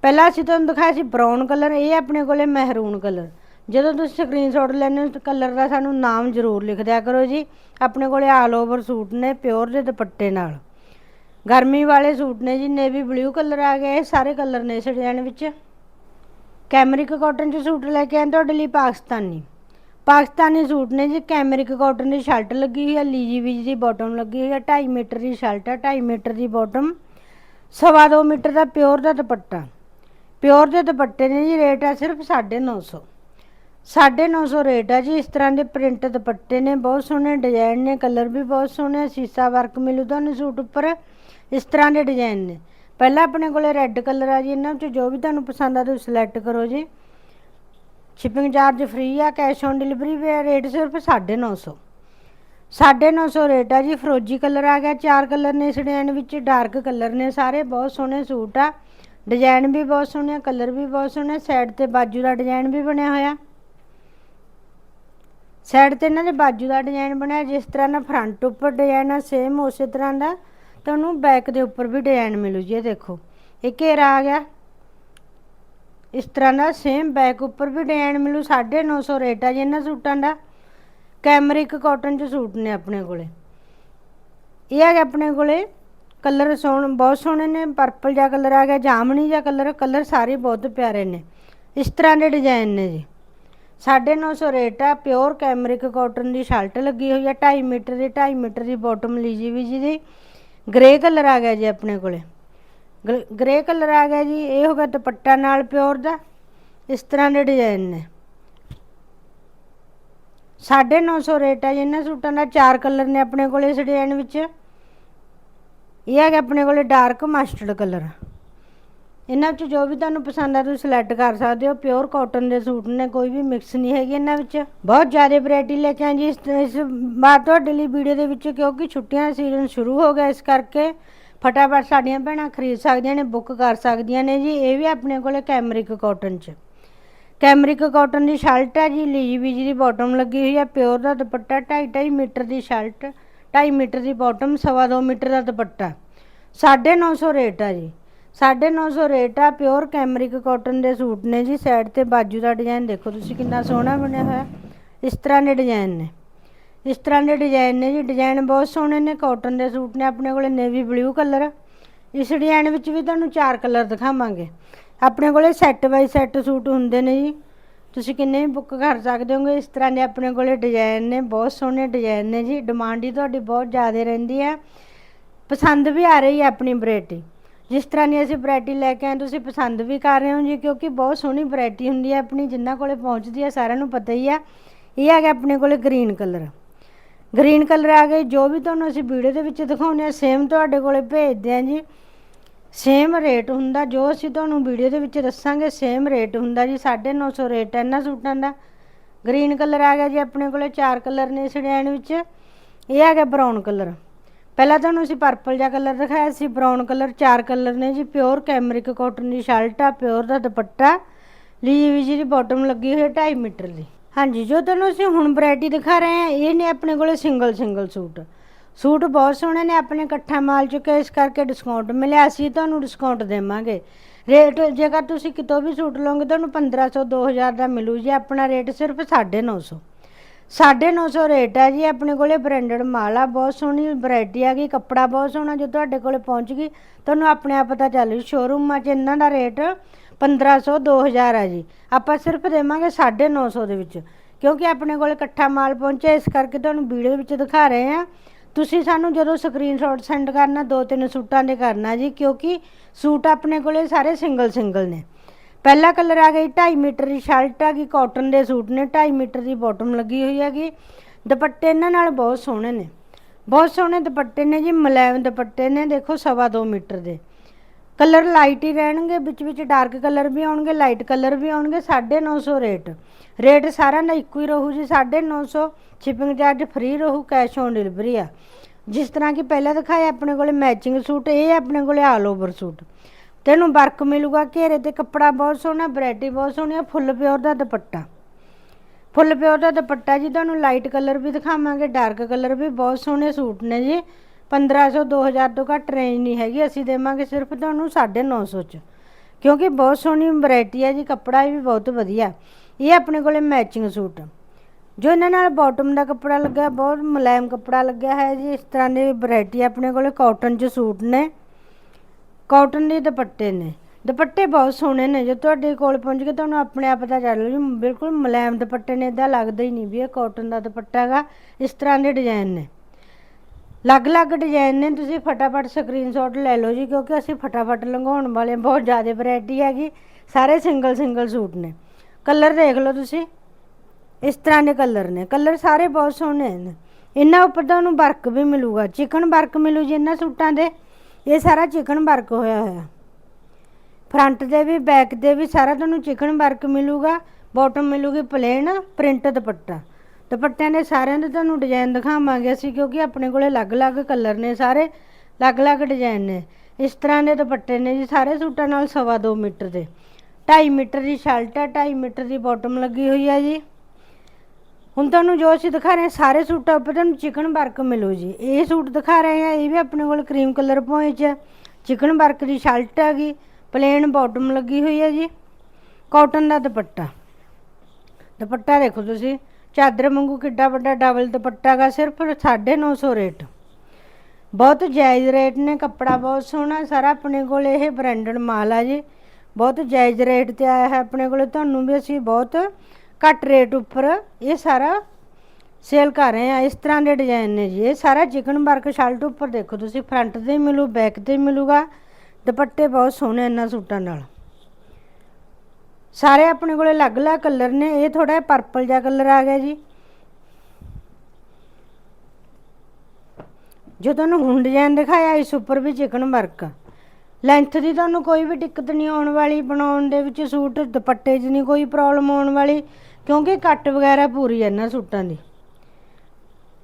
Speaker 1: ਪਹਿਲਾਂ ਅਸੀਂ ਤੁਹਾਨੂੰ ਦਿਖਾਇਆ ਸੀ ਬਰਾਊਨ ਕਲਰ ਇਹ ਆਪਣੇ ਕੋਲੇ ਮਹਿਰੂਨ ਕਲਰ ਜਦੋਂ ਤੁਸੀਂ ਸਕਰੀਨਸ਼ਾਟ ਲੈਣੇ ਹੋ ਕਲਰ ਦਾ ਸਾਨੂੰ ਨਾਮ ਜ਼ਰੂਰ ਲਿਖ ਦਿਆ ਕਰੋ ਜੀ। ਆਪਣੇ ਕੋਲੇ ਆਲ ਓਵਰ ਸੂਟ ਨੇ ਪਿਓਰ ਦੇ ਦੁਪੱਟੇ ਨਾਲ। ਗਰਮੀ ਵਾਲੇ ਸੂਟ ਨੇ ਜੀ ਨੇਵੀ ਬਲੂ ਕਲਰ ਆ ਗਿਆ ਇਹ ਸਾਰੇ ਕਲਰ ਨੇ ਇਸ ਡਿਜ਼ਾਈਨ ਵਿੱਚ। ਕੈਮਰਿਕ ਕਾਟਨ ਚ ਸੂਟ ਲੈ ਕੇ ਆਏ, ਤੁਹਾਡੇ ਲਈ ਪਾਕਿਸਤਾਨੀ। ਪਾਕਿਸਤਾਨੀ ਸੂਟ ਨੇ ਜੀ, ਕੈਮਰਿਕ ਕਾਟਨ ਦੀ ਸ਼ਰਟ ਲੱਗੀ ਹੋਈ ਹੈ ਲੀਜੀ ਵੀਜ਼ੀ ਦੀ ਬਾਟਮ ਲੱਗੀ ਹੋਈ ਹੈ 2.5 ਮੀਟਰ ਦੀ ਸ਼ਰਟ ਹੈ 2.5 ਮੀਟਰ ਦੀ ਬਾਟਮ ਸਵਾ ਦੋ ਮੀਟਰ ਦਾ ਪਿਓਰ ਦਾ ਦੁਪੱਟਾ। ਪਿਓਰ ਦੇ ਦੁਪੱਟੇ ਨੇ ਜੀ ਰੇਟ ਹੈ ਸਿਰਫ 950 950 ਰੇਟ ਹੈ ਜੀ, ਇਸ ਤਰ੍ਹਾਂ ਦੇ ਪ੍ਰਿੰਟ ਦੁਪੱਟੇ ਨੇ, ਬਹੁਤ ਸੋਹਣੇ ਡਿਜ਼ਾਈਨ ਨੇ ਕਲਰ ਵੀ ਬਹੁਤ ਸੋਹਣੇ ਸੀਸਾ ਵਰਕ ਮਿਲੂ ਤੁਹਾਨੂੰ ਸੂਟ ਉੱਪਰ, ਇਸ ਤਰ੍ਹਾਂ ਦੇ ਡਿਜ਼ਾਈਨ ਨੇ। ਪਹਿਲਾਂ ਆਪਣੇ ਕੋਲੇ ਰੈੱਡ ਕਲਰ ਆ ਜੀ, ਇਹਨਾਂ ਵਿੱਚੋਂ ਜੋ ਵੀ ਤੁਹਾਨੂੰ ਪਸੰਦ ਆ ਤੁਸੀਂ ਸਿਲੈਕਟ ਕਰੋ ਜੀ। ਸ਼ਿਪਿੰਗ ਚਾਰਜ ਫ੍ਰੀ ਆ ਕੈਸ਼ ਔਨ ਡਿਲੀਵਰੀ ਵੀ ਰੇਟ ਸਿਰਫ 950 950 ਰੇਟ ਆ ਜੀ, ਫਰੋਜੀ ਕਲਰ ਆ ਗਿਆ, ਚਾਰ ਕਲਰ ਨੇ ਇਸ ਡਿਜ਼ਾਈਨ ਵਿੱਚ ਡਾਰਕ ਕਲਰ ਨੇ ਸਾਰੇ, ਬਹੁਤ ਸੋਹਣੇ ਸੂਟ ਆ। ਡਿਜ਼ਾਈਨ ਵੀ ਬਹੁਤ ਸੋਹਣੇ ਕਲਰ ਵੀ ਬਹੁਤ ਸੋਹਣੇ ਸਾਈਡ ਤੇ ਬਾਜੂ ਦਾ ਡਿਜ਼ਾਈਨ ਵੀ ਬਣਿਆ ਹੋਇਆ। ਸਾਈਡ ਤੇ ਇਹਨਾਂ ਦੇ ਬਾਜੂ ਦਾ ਡਿਜ਼ਾਈਨ ਬਣਿਆ, ਜਿਸ ਤਰ੍ਹਾਂ ਦਾ ਫਰੰਟ ਉੱਪਰ ਡਿਜ਼ਾਈਨ ਆ ਸੇਮ ਉਸੇ ਤਰ੍ਹਾਂ ਦਾ। ਤੁਹਾਨੂੰ ਬੈਕ ਦੇ ਉੱਪਰ ਵੀ ਡਿਜ਼ਾਈਨ ਮਿਲੂ ਜੀ, ਇਹ ਦੇਖੋ। ਇਹ ਘੇਰਾ ਆ ਗਿਆ ਇਸ ਤਰ੍ਹਾਂ ਦਾ ਸੇਮ ਬੈਕ ਉੱਪਰ ਵੀ ਡਿਜ਼ਾਈਨ ਮਿਲੂ 950 ਰੇਟ ਆ ਜੀ ਇਹਨਾਂ ਸੂਟਾਂ ਦਾ। ਕੈਮਰਿਕ ਕਾਟਨ ਚ ਸੂਟ ਨੇ ਆਪਣੇ ਕੋਲੇ। ਇਹ ਆ ਗਿਆ ਆਪਣੇ ਕੋਲੇ ਕਲਰ ਸੋਹਣ, ਬਹੁਤ ਸੋਹਣੇ ਨੇ ਪਰਪਲ ਜਿਹਾ ਕਲਰ ਆ ਗਿਆ, ਜਾਮਣੀ ਜਿਹਾ ਕਲਰ ਕਲਰ ਸਾਰੇ ਬਹੁਤ ਪਿਆਰੇ ਨੇ। ਇਸ ਤਰ੍ਹਾਂ ਦੇ ਡਿਜ਼ਾਈਨ ਨੇ ਜੀ। 950 ਰੇਟ ਆ ਪਿਓਰ ਕੈਮਰਿਕ ਕਾਟਨ ਦੀ ਸ਼ਰਟ ਲੱਗੀ ਹੋਈ ਆ 2.5 ਮੀਟਰ ਦੀ 2.5 ਮੀਟਰ ਦੀ ਬਾਟਮ ਲੀਜੀ ਵੀ ਜੀ ਦੀ। ਗ੍ਰੇ ਕਲਰ ਆ ਗਿਆ ਜੀ ਆਪਣੇ ਕੋਲੇ। ਗ੍ਰੇ ਕਲਰ ਆ ਗਿਆ ਜੀ, ਇਹ ਹੋ ਗਿਆ ਦੁਪੱਟਾ ਨਾਲ ਪਿਓਰ ਦਾ। ਇਸ ਤਰ੍ਹਾਂ ਦੇ ਡਿਜ਼ਾਈਨ ਨੇ। 950 ਰੇਟ ਹੈ ਜੀ, ਇਹਨਾਂ ਸੂਟਾਂ ਦਾ ਚਾਰ ਕਲਰ ਨੇ ਆਪਣੇ ਕੋਲ ਇਸ ਡਿਜ਼ਾਈਨ ਵਿੱਚ। ਇਹ ਹੈਗਾ ਆਪਣੇ ਕੋਲੇ ਡਾਰਕ ਮਸਟਰਡ ਕਲਰ। ਇਹਨਾਂ ਵਿੱਚ ਜੋ ਵੀ ਤੁਹਾਨੂੰ ਪਸੰਦ ਆ, ਤੁਸੀਂ ਸਿਲੈਕਟ ਕਰ ਸਕਦੇ ਹੋ। ਪਿਓਰ ਕਾਟਨ ਦੇ ਸੂਟ ਨੇ, ਕੋਈ ਵੀ ਮਿਕਸ ਨਹੀਂ ਹੈਗੀ ਇਹਨਾਂ ਵਿੱਚ। ਬਹੁਤ ਜ਼ਿਆਦਾ ਵੈਰਾਈਟੀ ਲੈ ਕੇ ਆਏ ਜੀ ਇਸ ਇਸ ਵਾਰ ਤੁਹਾਡੇ ਲਈ ਵੀਡੀਓ ਦੇ ਵਿੱਚ, ਕਿਉਂਕਿ ਛੁੱਟੀਆਂ ਦਾ ਸੀਜ਼ਨ ਸ਼ੁਰੂ ਹੋ ਗਿਆ ਇਸ ਕਰਕੇ। ਫਟਾਫਟ ਸਾਡੀਆਂ ਭੈਣਾਂ ਖਰੀਦ ਸਕਦੀਆਂ ਨੇ ਬੁੱਕ ਕਰ ਸਕਦੀਆਂ ਨੇ ਜੀ। ਇਹ ਵੀ ਆਪਣੇ ਕੋਲੇ ਕੈਮਰਿਕ ਕਾਟਨ 'ਚ। ਕੈਮਰਿਕ ਕਾਟਨ ਦੀ ਸ਼ਰਟ ਹੈ ਜੀ, ਲੀਜੀ ਬੀਜੀ ਦੀ ਬਾਟਮ ਲੱਗੀ ਹੋਈ ਹੈ ਪਿਓਰ ਦਾ ਦੁਪੱਟਾ 2.5 ਮੀਟਰ ਦੀ ਸ਼ਰਟ 2.5 ਮੀਟਰ ਦੀ ਬਾਟਮ ਸਵਾ ਦੋ ਮੀਟਰ ਦਾ ਦੁਪੱਟਾ। 950 ਰੇਟ ਆ ਜੀ। 950 ਰੇਟ ਆ ਪਿਓਰ ਕੈਮਰਿਕ ਕਾਟਨ ਦੇ ਸੂਟ ਨੇ ਜੀ ਸਾਈਡ ਤੇ ਬਾਜੂ ਦਾ ਡਿਜ਼ਾਈਨ ਦੇਖੋ ਤੁਸੀਂ ਕਿੰਨਾ ਸੋਹਣਾ ਬਣਿਆ ਹੋਇਆ। ਇਸ ਤਰ੍ਹਾਂ ਦੇ ਡਿਜ਼ਾਈਨ ਨੇ। ਇਸ ਤਰ੍ਹਾਂ ਦੇ ਡਿਜ਼ਾਈਨ ਨੇ ਜੀ। ਡਿਜ਼ਾਈਨ ਬਹੁਤ ਸੋਹਣੇ ਨੇ। ਕਾਟਨ ਦੇ ਸੂਟ ਨੇ ਆਪਣੇ ਕੋਲੇ ਨੇਵੀ ਬਲੂ ਕਲਰ ਇਸ ਡਿਜ਼ਾਈਨ ਵਿੱਚ ਵੀ ਤੁਹਾਨੂੰ ਚਾਰ ਕਲਰ ਦਿਖਾਵਾਂਗੇ। ਆਪਣੇ ਕੋਲੇ ਸੈੱਟ ਬਾਈ ਸੈੱਟ ਸੂਟ ਹੁੰਦੇ ਨੇ ਜੀ। ਤੁਸੀਂ ਕਿੰਨੇ ਵੀ ਬੁੱਕ ਕਰ ਸਕਦੇ ਹੋਗੇ। ਇਸ ਤਰ੍ਹਾਂ ਦੇ ਆਪਣੇ ਕੋਲੇ ਡਿਜ਼ਾਈਨ ਨੇ। ਬਹੁਤ ਸੋਹਣੇ ਡਿਜ਼ਾਈਨ ਨੇ ਜੀ। ਡਿਮਾਂਡ ਹੀ ਤੁਹਾਡੀ ਬਹੁਤ ਜ਼ਿਆਦਾ ਰਹਿੰਦੀ ਹੈ। ਪਸੰਦ ਵੀ ਆ ਰਹੀ ਹੈ ਆਪਣੀ ਵੈਰਾਈਟੀ ਜਿਸ ਤਰ੍ਹਾਂ ਦੀ ਅਸੀਂ ਵੈਰਾਈਟੀ ਲੈ ਕੇ ਆਏ, ਤੁਸੀਂ ਪਸੰਦ ਵੀ ਕਰ ਰਹੇ ਹੋ ਜੀ, ਕਿਉਂਕਿ ਬਹੁਤ ਸੋਹਣੀ ਵੈਰਾਈਟੀ ਹੁੰਦੀ ਹੈ ਆਪਣੀ। ਜਿੰਨਾ ਕੋਲੇ ਪਹੁੰਚਦੀ ਹੈ, ਸਾਰਿਆਂ ਨੂੰ ਪਤਾ ਹੀ ਆ ਇਹ ਹੈਗਾ ਆਪਣੇ ਕੋਲੇ ਗ੍ਰੀਨ ਕਲਰ ਗ੍ਰੀਨ ਕਲਰ ਆ ਗਏ, ਜੋ ਵੀ ਤੁਹਾਨੂੰ ਅਸੀਂ ਵੀਡੀਓ ਦੇ ਵਿੱਚ ਦਿਖਾਉਂਦੇ ਆ ਸੇਮ ਤੁਹਾਡੇ ਕੋਲੇ ਭੇਜਦੇ ਆ ਜੀ। ਸੇਮ ਰੇਟ ਹੁੰਦਾ, ਜੋ ਅਸੀਂ ਤੁਹਾਨੂੰ ਵੀਡੀਓ ਦੇ ਵਿੱਚ ਦੱਸਾਂਗੇ ਸੇਮ ਰੇਟ ਹੁੰਦਾ ਜੀ 950 ਰੇਟ ਹੈ ਇਹਨਾਂ ਸੂਟਾਂ ਦਾ। ਗ੍ਰੀਨ ਕਲਰ ਆ ਗਿਆ ਜੀ, ਆਪਣੇ ਕੋਲੇ ਚਾਰ ਕਲਰ ਨੇ ਇਸ ਡਿਜ਼ਾਈਨ ਵਿੱਚ। ਇਹ ਆ ਗਿਆ ਬਰਾਊਨ ਕਲਰ। ਪਹਿਲਾਂ ਤੁਹਾਨੂੰ ਅਸੀਂ ਪਰਪਲ ਜਿਹਾ ਕਲਰ ਦਿਖਾਇਆ ਸੀ ਬਰਾਊਨ ਕਲਰ ਚਾਰ ਕਲਰ ਨੇ ਜੀ ਪਿਓਰ ਕੈਮਰਿਕ ਕਾਟਨ ਦੀ ਸ਼ਰਟ ਆ ਪਿਓਰ ਦਾ ਦੁਪੱਟਾ। ਲੀ ਵੀ ਜੀ ਦੀ ਬਾਟਮ ਲੱਗੀ ਹੋਈ ਹੈ 2.5 ਮੀਟਰ ਦੀ। ਹਾਂਜੀ, ਜੋ ਤੁਹਾਨੂੰ ਅਸੀਂ ਹੁਣ ਵੈਰਾਈਟੀ ਦਿਖਾ ਰਹੇ ਹਾਂ, ਇਹ ਨੇ ਆਪਣੇ ਕੋਲੇ ਸਿੰਗਲ ਸਿੰਗਲ ਸੂਟ। ਸੂਟ ਬਹੁਤ ਸੋਹਣੇ ਨੇ, ਆਪਣੇ ਇਕੱਠਾ ਮਾਲ ਚੁੱਕਿਆ, ਇਸ ਕਰਕੇ ਡਿਸਕਾਊਂਟ ਮਿਲਿਆ, ਅਸੀਂ ਤੁਹਾਨੂੰ ਡਿਸਕਾਊਂਟ ਦੇਵਾਂਗੇ। ਰੇਟ ਜੇਕਰ ਤੁਸੀਂ ਕਿਤੋਂ ਵੀ ਸੂਟ ਲਓਗੇ, ਤੁਹਾਨੂੰ 1500 2000 ਦਾ ਮਿਲੂ ਜੀ, ਆਪਣਾ ਰੇਟ ਸਿਰਫ 950 950 ਰੇਟ ਹੈ ਜੀ, ਆਪਣੇ ਕੋਲੇ ਬ੍ਰਾਂਡਡ ਮਾਲ ਆ, ਬਹੁਤ ਸੋਹਣੀ ਵੈਰਾਈਟੀ ਆ ਗਈ, ਕੱਪੜਾ ਬਹੁਤ ਸੋਹਣਾ, ਜੋ ਤੁਹਾਡੇ ਕੋਲੇ ਪਹੁੰਚ ਗਈ, ਤੁਹਾਨੂੰ ਆਪਣੇ ਆਪ ਪਤਾ ਚੱਲ ਜੂ ਸ਼ੋਰੂਮਾਂ 'ਚ ਇਹਨਾਂ ਦਾ ਰੇਟ 1500 2000 ਆ ਜੀ। ਆਪਾਂ ਸਿਰਫ ਦੇਵਾਂਗੇ 950 ਦੇ ਵਿੱਚ। ਕਿਉਂਕਿ ਆਪਣੇ ਕੋਲ ਇਕੱਠਾ ਮਾਲ ਪਹੁੰਚਿਆ, ਇਸ ਕਰਕੇ ਤੁਹਾਨੂੰ ਵੀਡੀਓ ਵਿੱਚ ਦਿਖਾ ਰਹੇ ਆ ਤੁਸੀਂ ਸਾਨੂੰ ਜਦੋਂ ਸਕਰੀਨਸ਼ਾਟ ਸੈਂਡ ਕਰਨਾ, ਦੋ ਤਿੰਨ ਸੂਟਾਂ ਦੇ ਕਰਨਾ ਜੀ, ਕਿਉਂਕਿ ਸੂਟ ਆਪਣੇ ਕੋਲੇ ਸਾਰੇ ਸਿੰਗਲ ਸਿੰਗਲ ਨੇ। ਪਹਿਲਾ ਕਲਰ ਆ ਗਈ 2.5 ਮੀਟਰ ਦੀ ਸ਼ਰਟ ਆ ਗਈ ਕਾਟਨ ਦੇ ਸੂਟ ਨੇ 2.5 ਮੀਟਰ ਦੀ ਬਾਟਮ ਲੱਗੀ ਹੋਈ ਹੈਗੀ ਦੁਪੱਟੇ ਇਹਨਾਂ ਨਾਲ ਬਹੁਤ ਸੋਹਣੇ ਨੇ। ਬਹੁਤ ਸੋਹਣੇ ਦੁਪੱਟੇ ਨੇ ਜੀ, ਮਲੈਮ ਦੁਪੱਟੇ ਨੇ, ਦੇਖੋ ਸਵਾ ਦੋ ਮੀਟਰ ਦੇ। ਕਲਰ ਲਾਈਟ ਹੀ ਰਹਿਣਗੇ, ਵਿੱਚ ਵਿੱਚ ਡਾਰਕ ਕਲਰ ਵੀ ਆਉਣਗੇ, ਲਾਈਟ ਕਲਰ ਵੀ ਆਉਣਗੇ 950 ਰੇਟ। ਰੇਟ ਸਾਰਿਆਂ ਦਾ ਇੱਕੋ ਹੀ ਰਹੂ ਜੀ 950 ਸ਼ਿਪਿੰਗ ਚਾਰਜ ਫ੍ਰੀ ਰਹੂ ਕੈਸ਼ ਔਨ ਡਿਲੀਵਰੀ ਆ। ਜਿਸ ਤਰ੍ਹਾਂ ਕਿ ਪਹਿਲਾਂ ਦਿਖਾਇਆ ਆਪਣੇ ਕੋਲੇ ਮੈਚਿੰਗ ਸੂਟ, ਇਹ ਆਪਣੇ ਕੋਲੇ ਆਲ ਓਵਰ ਸੂਟ। ਤੈਨੂੰ ਵਰਕ ਮਿਲੂਗਾ, ਘੇਰੇ ਤੇ ਕੱਪੜਾ ਬਹੁਤ ਸੋਹਣਾ ਵੈਰਾਈਟੀ ਬਹੁਤ ਸੋਹਣੀ ਆ, ਫੁੱਲ ਪਿਓਰ ਦਾ ਦੁਪੱਟਾ। ਫੁੱਲ ਪਿਓਰ ਦਾ ਦੁਪੱਟਾ ਜੀ, ਤੁਹਾਨੂੰ ਲਾਈਟ ਕਲਰ ਵੀ ਦਿਖਾਵਾਂਗੇ ਡਾਰਕ ਕਲਰ ਵੀ ਬਹੁਤ ਸੋਹਣੇ ਸੂਟ ਨੇ ਜੀ। 1500 2000 ਤੋਂ ਘੱਟ ਰੇਂਜ ਨਹੀਂ ਹੈਗੀ, ਅਸੀਂ ਦੇਵਾਂਗੇ ਸਿਰਫ ਤੁਹਾਨੂੰ 950 ਚ। ਕਿਉਂਕਿ ਬਹੁਤ ਸੋਹਣੀ ਵੈਰਾਈਟੀ ਹੈ ਜੀ, ਕੱਪੜਾ ਵੀ ਬਹੁਤ ਵਧੀਆ। ਇਹ ਆਪਣੇ ਕੋਲੇ ਮੈਚਿੰਗ ਸੂਟ ਜੋ ਇਹਨਾਂ ਨਾਲ ਬਾਟਮ ਦਾ ਕੱਪੜਾ ਲੱਗਾ ਬਹੁਤ ਮੁਲਾਇਮ ਕੱਪੜਾ ਲੱਗਿਆ ਹੈ ਜੀ, ਇਸ ਤਰ੍ਹਾਂ ਦੀ ਵੈਰਾਈਟੀ ਆਪਣੇ ਕੋਲੇ ਕਾਟਨ ਚ ਸੂਟ ਨੇ। ਕਾਟਨ ਦੇ ਦੁਪੱਟੇ ਨੇ। ਦੁਪੱਟੇ ਬਹੁਤ ਸੋਹਣੇ ਨੇ, ਜੋ ਤੁਹਾਡੇ ਕੋਲ ਪਹੁੰਚ ਕੇ ਤੁਹਾਨੂੰ ਆਪਣੇ ਆਪ ਪਤਾ ਚੱਲ ਜੂ। ਬਿਲਕੁਲ ਮੁਲਾਇਮ ਦੁਪੱਟੇ ਨੇ ਇਦਾਂ ਲੱਗਦਾ ਹੀ ਨਹੀਂ ਵੀ ਇਹ ਕਾਟਨ ਦਾ ਦੁਪੱਟਾ ਹੈਗਾ, ਇਸ ਤਰ੍ਹਾਂ ਦੇ ਡਿਜ਼ਾਈਨ ਨੇ। ਅਲੱਗ-ਅਲੱਗ ਡਿਜ਼ਾਈਨ ਨੇ, ਤੁਸੀਂ ਫਟਾਫਟ ਸਕਰੀਨਸ਼ਾਟ ਲੈ ਲਓ ਜੀ, ਕਿਉਂਕਿ ਅਸੀਂ ਫਟਾਫਟ ਲੰਘਾਉਣ ਵਾਲੇ ਬਹੁਤ ਜ਼ਿਆਦਾ ਵੈਰਾਈਟੀ ਹੈਗੀ, ਸਾਰੇ ਸਿੰਗਲ ਸਿੰਗਲ ਸੂਟ ਨੇ। ਕਲਰ ਦੇਖ ਲਓ ਤੁਸੀਂ, ਇਸ ਤਰ੍ਹਾਂ ਦੇ ਕਲਰ ਨੇ। ਕਲਰ ਸਾਰੇ ਬਹੁਤ ਸੋਹਣੇ ਨੇ। ਇਹਨਾਂ ਉੱਪਰ ਤੁਹਾਨੂੰ ਵਰਕ ਵੀ ਮਿਲੂਗਾ, ਚਿਕਨ ਵਰਕ ਮਿਲੂ ਜੀ ਇਹਨਾਂ ਸੂਟਾਂ ਦੇ। ਇਹ ਸਾਰਾ ਚਿਕਨ ਵਰਕ ਹੋਇਆ ਹੋਇਆ। ਫਰੰਟ ਦੇ ਵੀ ਬੈਕ ਦੇ ਵੀ ਸਾਰਾ ਤੁਹਾਨੂੰ ਚਿਕਨ ਵਰਕ ਮਿਲੂਗਾ ਬਾਟਮ ਮਿਲੂਗੀ ਪਲੇਨ ਪ੍ਰਿੰਟ ਦੁਪੱਟਾ। ਦੁਪੱਟਿਆਂ ਦੇ ਸਾਰਿਆਂ ਦੇ ਤੁਹਾਨੂੰ ਡਿਜ਼ਾਈਨ ਦਿਖਾਵਾਂਗੇ ਅਸੀਂ, ਕਿਉਂਕਿ ਆਪਣੇ ਕੋਲੇ ਅਲੱਗ-ਅਲੱਗ ਕਲਰ ਨੇ ਸਾਰੇ, ਅਲੱਗ-ਅਲੱਗ ਡਿਜ਼ਾਈਨ ਨੇ। ਇਸ ਤਰ੍ਹਾਂ ਦੇ ਦੁਪੱਟੇ ਨੇ ਜੀ, ਸਾਰੇ ਸੂਟਾਂ ਨਾਲ ਸਵਾ ਦੋ ਮੀਟਰ ਦੇ। 2.5 ਮੀਟਰ ਦੀ ਸ਼ਰਟ ਹੈ 2.5 ਮੀਟਰ ਦੀ ਬਾਟਮ ਲੱਗੀ ਹੋਈ ਹੈ ਜੀ। ਹੁਣ ਤੁਹਾਨੂੰ ਜੋ ਅਸੀਂ ਦਿਖਾ ਰਹੇ ਸਾਰੇ ਸੂਟਾਂ ਉੱਪਰ ਤੁਹਾਨੂੰ ਚਿਕਨ ਵਰਕ ਮਿਲੂ ਜੀ। ਇਹ ਸੂਟ ਦਿਖਾ ਰਹੇ ਹਾਂ, ਇਹ ਵੀ ਆਪਣੇ ਕੋਲ ਕਰੀਮ ਕਲਰ ਪੋਏ ਹੈ। ਚਿਕਨ ਵਰਕ ਦੀ ਸ਼ਰਟ ਹੈਗੀ ਪਲੇਨ ਬਾਟਮ ਲੱਗੀ ਹੋਈ ਹੈ ਜੀ। ਕਾਟਨ ਦਾ ਦੁਪੱਟਾ। ਦੁਪੱਟਾ ਦੇਖੋ ਤੁਸੀਂ ਚਾਦਰ ਵਾਂਗੂ ਕਿੱਡਾ ਵੱਡਾ ਡਬਲ ਦੁਪੱਟਾ ਗਾ, ਸਿਰਫ 950 ਰੇਟ। ਬਹੁਤ ਜਾਇਜ਼ ਰੇਟ ਨੇ, ਕੱਪੜਾ ਬਹੁਤ ਸੋਹਣਾ, ਸਾਰਾ ਆਪਣੇ ਕੋਲ ਇਹ ਬ੍ਰਾਂਡਡ ਮਾਲ ਆ ਜੀ। ਬਹੁਤ ਜਾਇਜ਼ ਰੇਟ ਤੇ ਆਇਆ ਹੈ ਆਪਣੇ ਕੋਲ, ਤੁਹਾਨੂੰ ਵੀ ਅਸੀਂ ਬਹੁਤ ਘੱਟ ਰੇਟ ਉੱਪਰ ਇਹ ਸਾਰਾ ਸੇਲ ਕਰ ਰਹੇ ਆ ਇਸ ਤਰ੍ਹਾਂ ਦੇ ਡਿਜ਼ਾਈਨ ਨੇ ਜੀ। ਇਹ ਸਾਰਾ ਚਿਕਨ ਵਰਕ ਸ਼ਰਟ ਉੱਪਰ ਦੇਖੋ ਤੁਸੀਂ, ਫਰੰਟ ਤੇ ਮਿਲੂ, ਬੈਕ ਤੇ ਮਿਲੂਗਾ। ਦੁਪੱਟੇ ਬਹੁਤ ਸੋਹਣੇ ਇਹਨਾਂ ਸੂਟਾਂ ਨਾਲ। ਸਾਰੇ ਆਪਣੇ ਕੋਲੇ ਅਲੱਗ-ਅਲੱਗ ਕਲਰ ਨੇ, ਇਹ ਥੋੜਾ ਪਰਪਲ ਜਿਹਾ ਕਲਰ ਆ ਗਿਆ ਜੀ। ਜੋ ਤੁਹਾਨੂੰ ਹੁਣ ਡਿਜ਼ਾਈਨ ਦਿਖਾਇਆ ਇਸ ਉੱਪਰ ਵੀ ਚਿਕਨ ਵਰਕ ਲੈਂਥ ਦੀ ਤੁਹਾਨੂੰ ਕੋਈ ਵੀ ਦਿੱਕਤ ਨਹੀਂ ਆਉਣ ਵਾਲੀ, ਬਣਾਉਣ ਦੇ ਵਿੱਚ ਸੂਟ, ਦੁਪੱਟੇ 'ਚ ਨਹੀਂ ਕੋਈ ਪ੍ਰੋਬਲਮ ਆਉਣ ਵਾਲੀ, ਕਿਉਂਕਿ ਕੱਟ ਵਗੈਰਾ ਪੂਰੀ ਹੈ ਇਹਨਾਂ ਸੂਟਾਂ ਦੀ।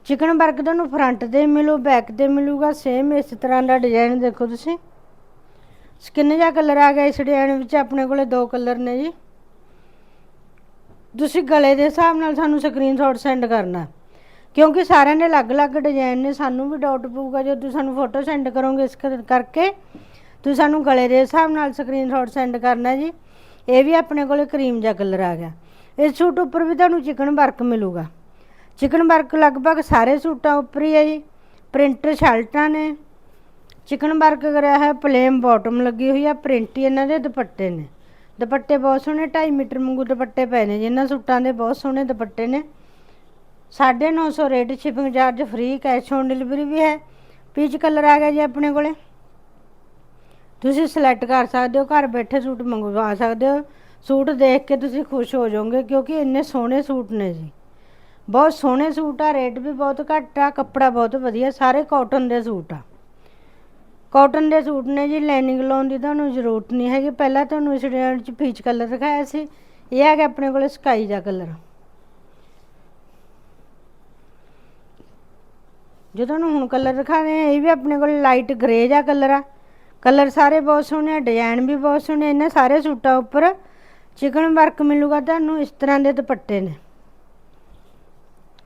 Speaker 1: ਚਿਕਨ ਵਰਕ ਤੁਹਾਨੂੰ ਫਰੰਟ ਤੇ ਮਿਲੂ ਬੈਕ ਤੇ ਮਿਲੂਗਾ ਸੇਮ ਇਸ ਤਰ੍ਹਾਂ ਦਾ ਡਿਜ਼ਾਈਨ ਦੇਖੋ ਤੁਸੀਂ। ਸਕਿਨ ਜਿਹਾ ਕਲਰ ਆ ਗਿਆ ਇਸ ਡਿਜ਼ਾਈਨ ਵਿੱਚ? ਆਪਣੇ ਕੋਲੇ ਦੋ ਕਲਰ ਨੇ ਜੀ। ਤੁਸੀਂ ਗਲੇ ਦੇ ਹਿਸਾਬ ਨਾਲ ਸਾਨੂੰ ਸਕਰੀਨਸ਼ਾਟ ਸੈਂਡ ਕਰਨਾ। ਕਿਉਂਕਿ ਸਾਰਿਆਂ ਦੇ ਅਲੱਗ-ਅਲੱਗ ਡਿਜ਼ਾਈਨ ਨੇ, ਸਾਨੂੰ ਵੀ ਡਾਊਟ ਪਊਗਾ ਜੇ ਤੁਸੀਂ ਸਾਨੂੰ ਫੋਟੋ ਸੈਂਡ ਕਰੋਗੇ ਇਸ ਕਰ- ਕਰਕੇ। ਤੁਸੀਂ ਸਾਨੂੰ ਗਲੇ ਦੇ ਹਿਸਾਬ ਨਾਲ ਸਕਰੀਨਸ਼ਾਟ ਸੈਂਡ ਕਰਨਾ ਜੀ। ਇਹ ਵੀ ਆਪਣੇ ਕੋਲੇ ਕਰੀਮ ਜਿਹਾ ਕਲਰ ਆ ਗਿਆ। ਇਸ ਸੂਟ ਉੱਪਰ ਵੀ ਤੁਹਾਨੂੰ ਚਿਕਨ ਵਰਕ ਮਿਲੂਗਾ। ਚਿਕਨ ਵਰਕ ਲਗਭਗ ਸਾਰੇ ਸੂਟਾਂ ਉੱਪਰ ਹੀ ਹੈ ਜੀ। ਪ੍ਰਿੰਟ ਸ਼ਰਟਾਂ ਨੇ। ਚਿਕਨ ਵਰਕ ਕਰਿਆ ਹੈ ਪਲੇਨ ਬਾਟਮ ਲੱਗੀ ਹੋਈ ਆ ਪ੍ਰਿੰਟ ਹੀ ਇਹਨਾਂ ਦੇ ਦੁਪੱਟੇ ਨੇ। ਦੁਪੱਟੇ ਬਹੁਤ ਸੋਹਣੇ 2.5 ਮੀਟਰ ਵਾਂਗੂ ਦੁਪੱਟੇ ਪਏ ਨੇ ਜੀ ਇਹਨਾਂ ਸੂਟਾਂ ਦੇ ਬਹੁਤ ਸੋਹਣੇ ਦੁਪੱਟੇ ਨੇ। 950 rate shipping charge free cash on delivery ਵੀ ਹੈ। ਪੀਚ ਕਲਰ ਆ ਗਿਆ ਜੀ ਆਪਣੇ ਕੋਲੇ। ਤੁਸੀਂ ਸਿਲੈਕਟ ਕਰ ਸਕਦੇ ਹੋ, ਘਰ ਬੈਠੇ ਸੂਟ ਮੰਗਵਾ ਸਕਦੇ ਹੋ। ਸੂਟ ਦੇਖ ਕੇ ਤੁਸੀਂ ਖੁਸ਼ ਹੋ ਜਾਓਗੇ, ਕਿਉਂਕਿ ਇੰਨੇ ਸੋਹਣੇ ਸੂਟ ਨੇ ਜੀ। ਬਹੁਤ ਸੋਹਣੇ ਸੂਟ ਆ, ਰੇਟ ਵੀ ਬਹੁਤ ਘੱਟ ਆ, ਕੱਪੜਾ ਬਹੁਤ ਵਧੀਆ, ਸਾਰੇ ਕਾਟਨ ਦੇ ਸੂਟ ਆ। ਕਾਟਨ ਦੇ ਸੂਟ ਨੇ ਜੀ ਲਾਈਨਿੰਗ ਲਾਉਣ ਦੀ ਤੁਹਾਨੂੰ ਜ਼ਰੂਰਤ ਨਹੀਂ ਹੈਗੀ। ਪਹਿਲਾਂ ਤੁਹਾਨੂੰ ਇਸ ਡਿਜ਼ਾਈਨ 'ਚ ਪੀਚ ਕਲਰ ਦਿਖਾਇਆ ਸੀ। ਇਹ ਹੈਗਾ ਆਪਣੇ ਕੋਲ ਸਕਾਈ ਦਾ ਕਲਰ ਜੋ ਤੁਹਾਨੂੰ ਹੁਣ ਕਲਰ ਦਿਖਾ ਦਿਖਾਵੇ, ਇਹ ਵੀ ਆਪਣੇ ਕੋਲ ਲਾਈਟ ਗ੍ਰੇ ਜਿਹਾ ਕਲਰ ਆ। ਕਲਰ ਸਾਰੇ ਬਹੁਤ ਸੋਹਣੇ ਆ ਡਿਜ਼ਾਈਨ ਵੀ ਬਹੁਤ ਸੋਹਣੇ ਇਹਨਾਂ ਸਾਰੇ ਸੂਟਾਂ ਉੱਪਰ ਚਿਕਨ ਵਰਕ ਮਿਲੂਗਾ ਤੁਹਾਨੂੰ, ਇਸ ਤਰ੍ਹਾਂ ਦੇ ਦੁਪੱਟੇ ਨੇ।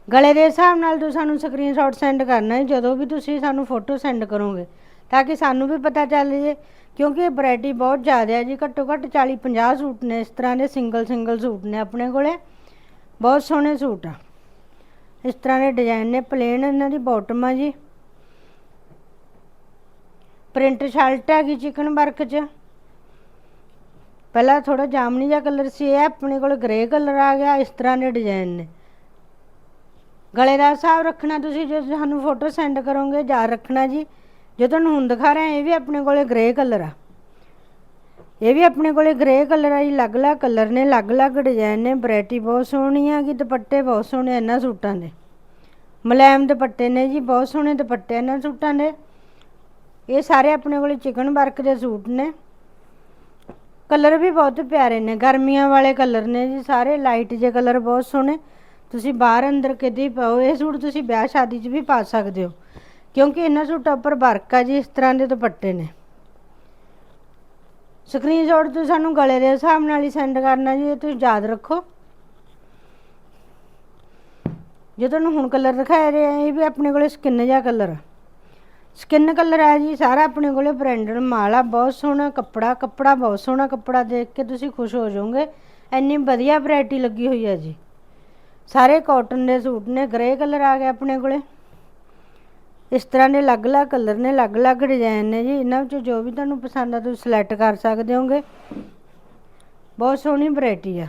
Speaker 1: ਗਲੇ ਦੇ ਹਿਸਾਬ ਨਾਲ ਤੁਸੀਂ ਸਾਨੂੰ ਸਕਰੀਨਸ਼ਾਟ ਸੈਂਡ ਕਰਨਾ ਹੈ। ਜਦੋਂ ਵੀ ਤੁਸੀਂ ਸਾਨੂੰ ਫੋਟੋ ਸੈਂਡ ਕਰੋਗੇ ਤਾਂ ਕਿ ਸਾਨੂੰ ਵੀ ਪਤਾ ਚੱਲ ਜੇ, ਕਿਉਂਕਿ ਵੈਰਾਈਟੀ ਬਹੁਤ ਜ਼ਿਆਦਾ ਹੈ ਜੀ, ਘੱਟੋ ਘੱਟ 40 50 ਸੂਟ ਨੇ, ਇਸ ਤਰ੍ਹਾਂ ਦੇ ਸਿੰਗਲ ਸਿੰਗਲ ਸੂਟ ਨੇ ਆਪਣੇ ਕੋਲੇ। ਬਹੁਤ ਸੋਹਣੇ ਸੂਟ ਆ। ਇਸ ਤਰ੍ਹਾਂ ਦੇ ਡਿਜ਼ਾਈਨ ਨੇ ਪਲੇਨ ਇਹਨਾਂ ਦੀ ਬਾਟਮ ਆ ਜੀ। ਪ੍ਰਿੰਟ ਸ਼ਰਟ ਹੈਗੀ ਚਿਕਨ ਵਰਕ 'ਚ। ਪਹਿਲਾਂ ਥੋੜਾ ਜਾਮਨੀ ਜਿਹਾ ਕਲਰ ਸੀ, ਇਹ ਆਪਣੇ ਕੋਲ ਗ੍ਰੇ ਕਲਰ ਆ ਗਿਆ, ਇਸ ਤਰ੍ਹਾਂ ਦੇ ਡਿਜ਼ਾਈਨ ਨੇ। ਗਲੇ ਦਾ ਹਿਸਾਬ ਰੱਖਣਾ ਤੁਸੀਂ, ਜੋ ਸਾਨੂੰ ਫੋਟੋ ਸੈਂਡ ਕਰੋਗੇ, ਯਾਦ ਰੱਖਣਾ ਜੀ। ਜੋ ਤੁਹਾਨੂੰ ਹੁਣ ਦਿਖਾ ਰਹੇ ਇਹ ਵੀ ਆਪਣੇ ਕੋਲੇ ਗ੍ਰੇ ਕਲਰ ਆ। ਇਹ ਵੀ ਆਪਣੇ ਕੋਲੇ ਗ੍ਰੇ ਕਲਰ ਆ ਜੀ ਅਲੱਗ-ਅਲੱਗ ਕਲਰ ਨੇ ਅਲੱਗ-ਅਲੱਗ ਡਿਜ਼ਾਈਨ ਨੇ। ਵੈਰਾਈਟੀ ਬਹੁਤ ਸੋਹਣੀ ਆ ਕਿ ਦੁਪੱਟੇ ਬਹੁਤ ਸੋਹਣੇ ਇਹਨਾਂ ਸੂਟਾਂ ਦੇ। ਮੁਲਾਇਮ ਦੁਪੱਟੇ ਨੇ ਜੀ, ਬਹੁਤ ਸੋਹਣੇ ਦੁਪੱਟੇ ਇਹਨਾਂ ਸੂਟਾਂ ਦੇ। ਇਹ ਸਾਰੇ ਆਪਣੇ ਕੋਲੇ ਚਿਕਨ ਵਰਕ ਦੇ ਸੂਟ ਨੇ। ਕਲਰ ਵੀ ਬਹੁਤ ਪਿਆਰੇ ਨੇ, ਗਰਮੀਆਂ ਵਾਲੇ ਕਲਰ ਨੇ ਜੀ ਸਾਰੇ ਲਾਈਟ ਜੇ ਕਲਰ ਬਹੁਤ ਸੋਹਣੇ। ਤੁਸੀਂ ਬਾਹਰ ਅੰਦਰ ਕਿਤੇ ਪਾਓ, ਇਹ ਸੂਟ ਤੁਸੀਂ ਵਿਆਹ ਸ਼ਾਦੀ 'ਚ ਵੀ ਪਾ ਸਕਦੇ ਹੋ। ਕਿਉਂਕਿ ਇਹਨਾਂ ਸੂਟਾਂ ਉੱਪਰ ਵਰਕ ਆ ਜੀ, ਇਸ ਤਰ੍ਹਾਂ ਦੇ ਦੁਪੱਟੇ ਨੇ। ਸਕਰੀਨਸ਼ਾਟ ਤੁਸੀਂ ਸਾਨੂੰ ਗਲੇ ਦੇ ਹਿਸਾਬ ਨਾਲ ਹੀ ਸੈਂਡ ਕਰਨਾ ਜੀ, ਇਹ ਤੁਸੀਂ ਯਾਦ ਰੱਖੋ। ਜੇ ਤੁਹਾਨੂੰ ਹੁਣ ਕਲਰ ਦਿਖਾਇਆ ਰਿਹਾ, ਇਹ ਵੀ ਆਪਣੇ ਕੋਲੇ ਸਕਿਨ ਜਿਹਾ ਕਲਰ ਆ। ਸਕਿਨ ਕਲਰ ਆ ਜੀ, ਸਾਰਾ ਆਪਣੇ ਕੋਲੇ ਬ੍ਰਾਂਡਡ ਮਾਲ ਆ, ਬਹੁਤ ਸੋਹਣਾ ਕੱਪੜਾ ਕੱਪੜਾ ਬਹੁਤ ਸੋਹਣਾ ਕੱਪੜਾ ਦੇਖ ਕੇ ਤੁਸੀਂ ਖੁਸ਼ ਹੋ ਜਾਓਗੇ। ਇੰਨੀ ਵਧੀਆ ਵੈਰਾਈਟੀ ਲੱਗੀ ਹੋਈ ਹੈ ਜੀ। ਸਾਰੇ ਕਾਟਨ ਦੇ ਸੂਟ ਨੇ ਗ੍ਰੇ ਕਲਰ ਆ ਗਿਆ ਆਪਣੇ ਕੋਲੇ। ਇਸ ਤਰ੍ਹਾਂ ਦੇ ਅਲੱਗ-ਅਲੱਗ ਕਲਰ ਨੇ, ਅਲੱਗ-ਅਲੱਗ ਡਿਜ਼ਾਈਨ ਨੇ ਜੀ। ਇਹਨਾਂ ਵਿੱਚੋਂ ਜੋ ਵੀ ਤੁਹਾਨੂੰ ਪਸੰਦ ਆ, ਤੁਸੀਂ ਸਿਲੈਕਟ ਕਰ ਸਕਦੇ ਹੋਗੇ। ਬਹੁਤ ਸੋਹਣੀ ਵੈਰਾਈਟੀ ਆ।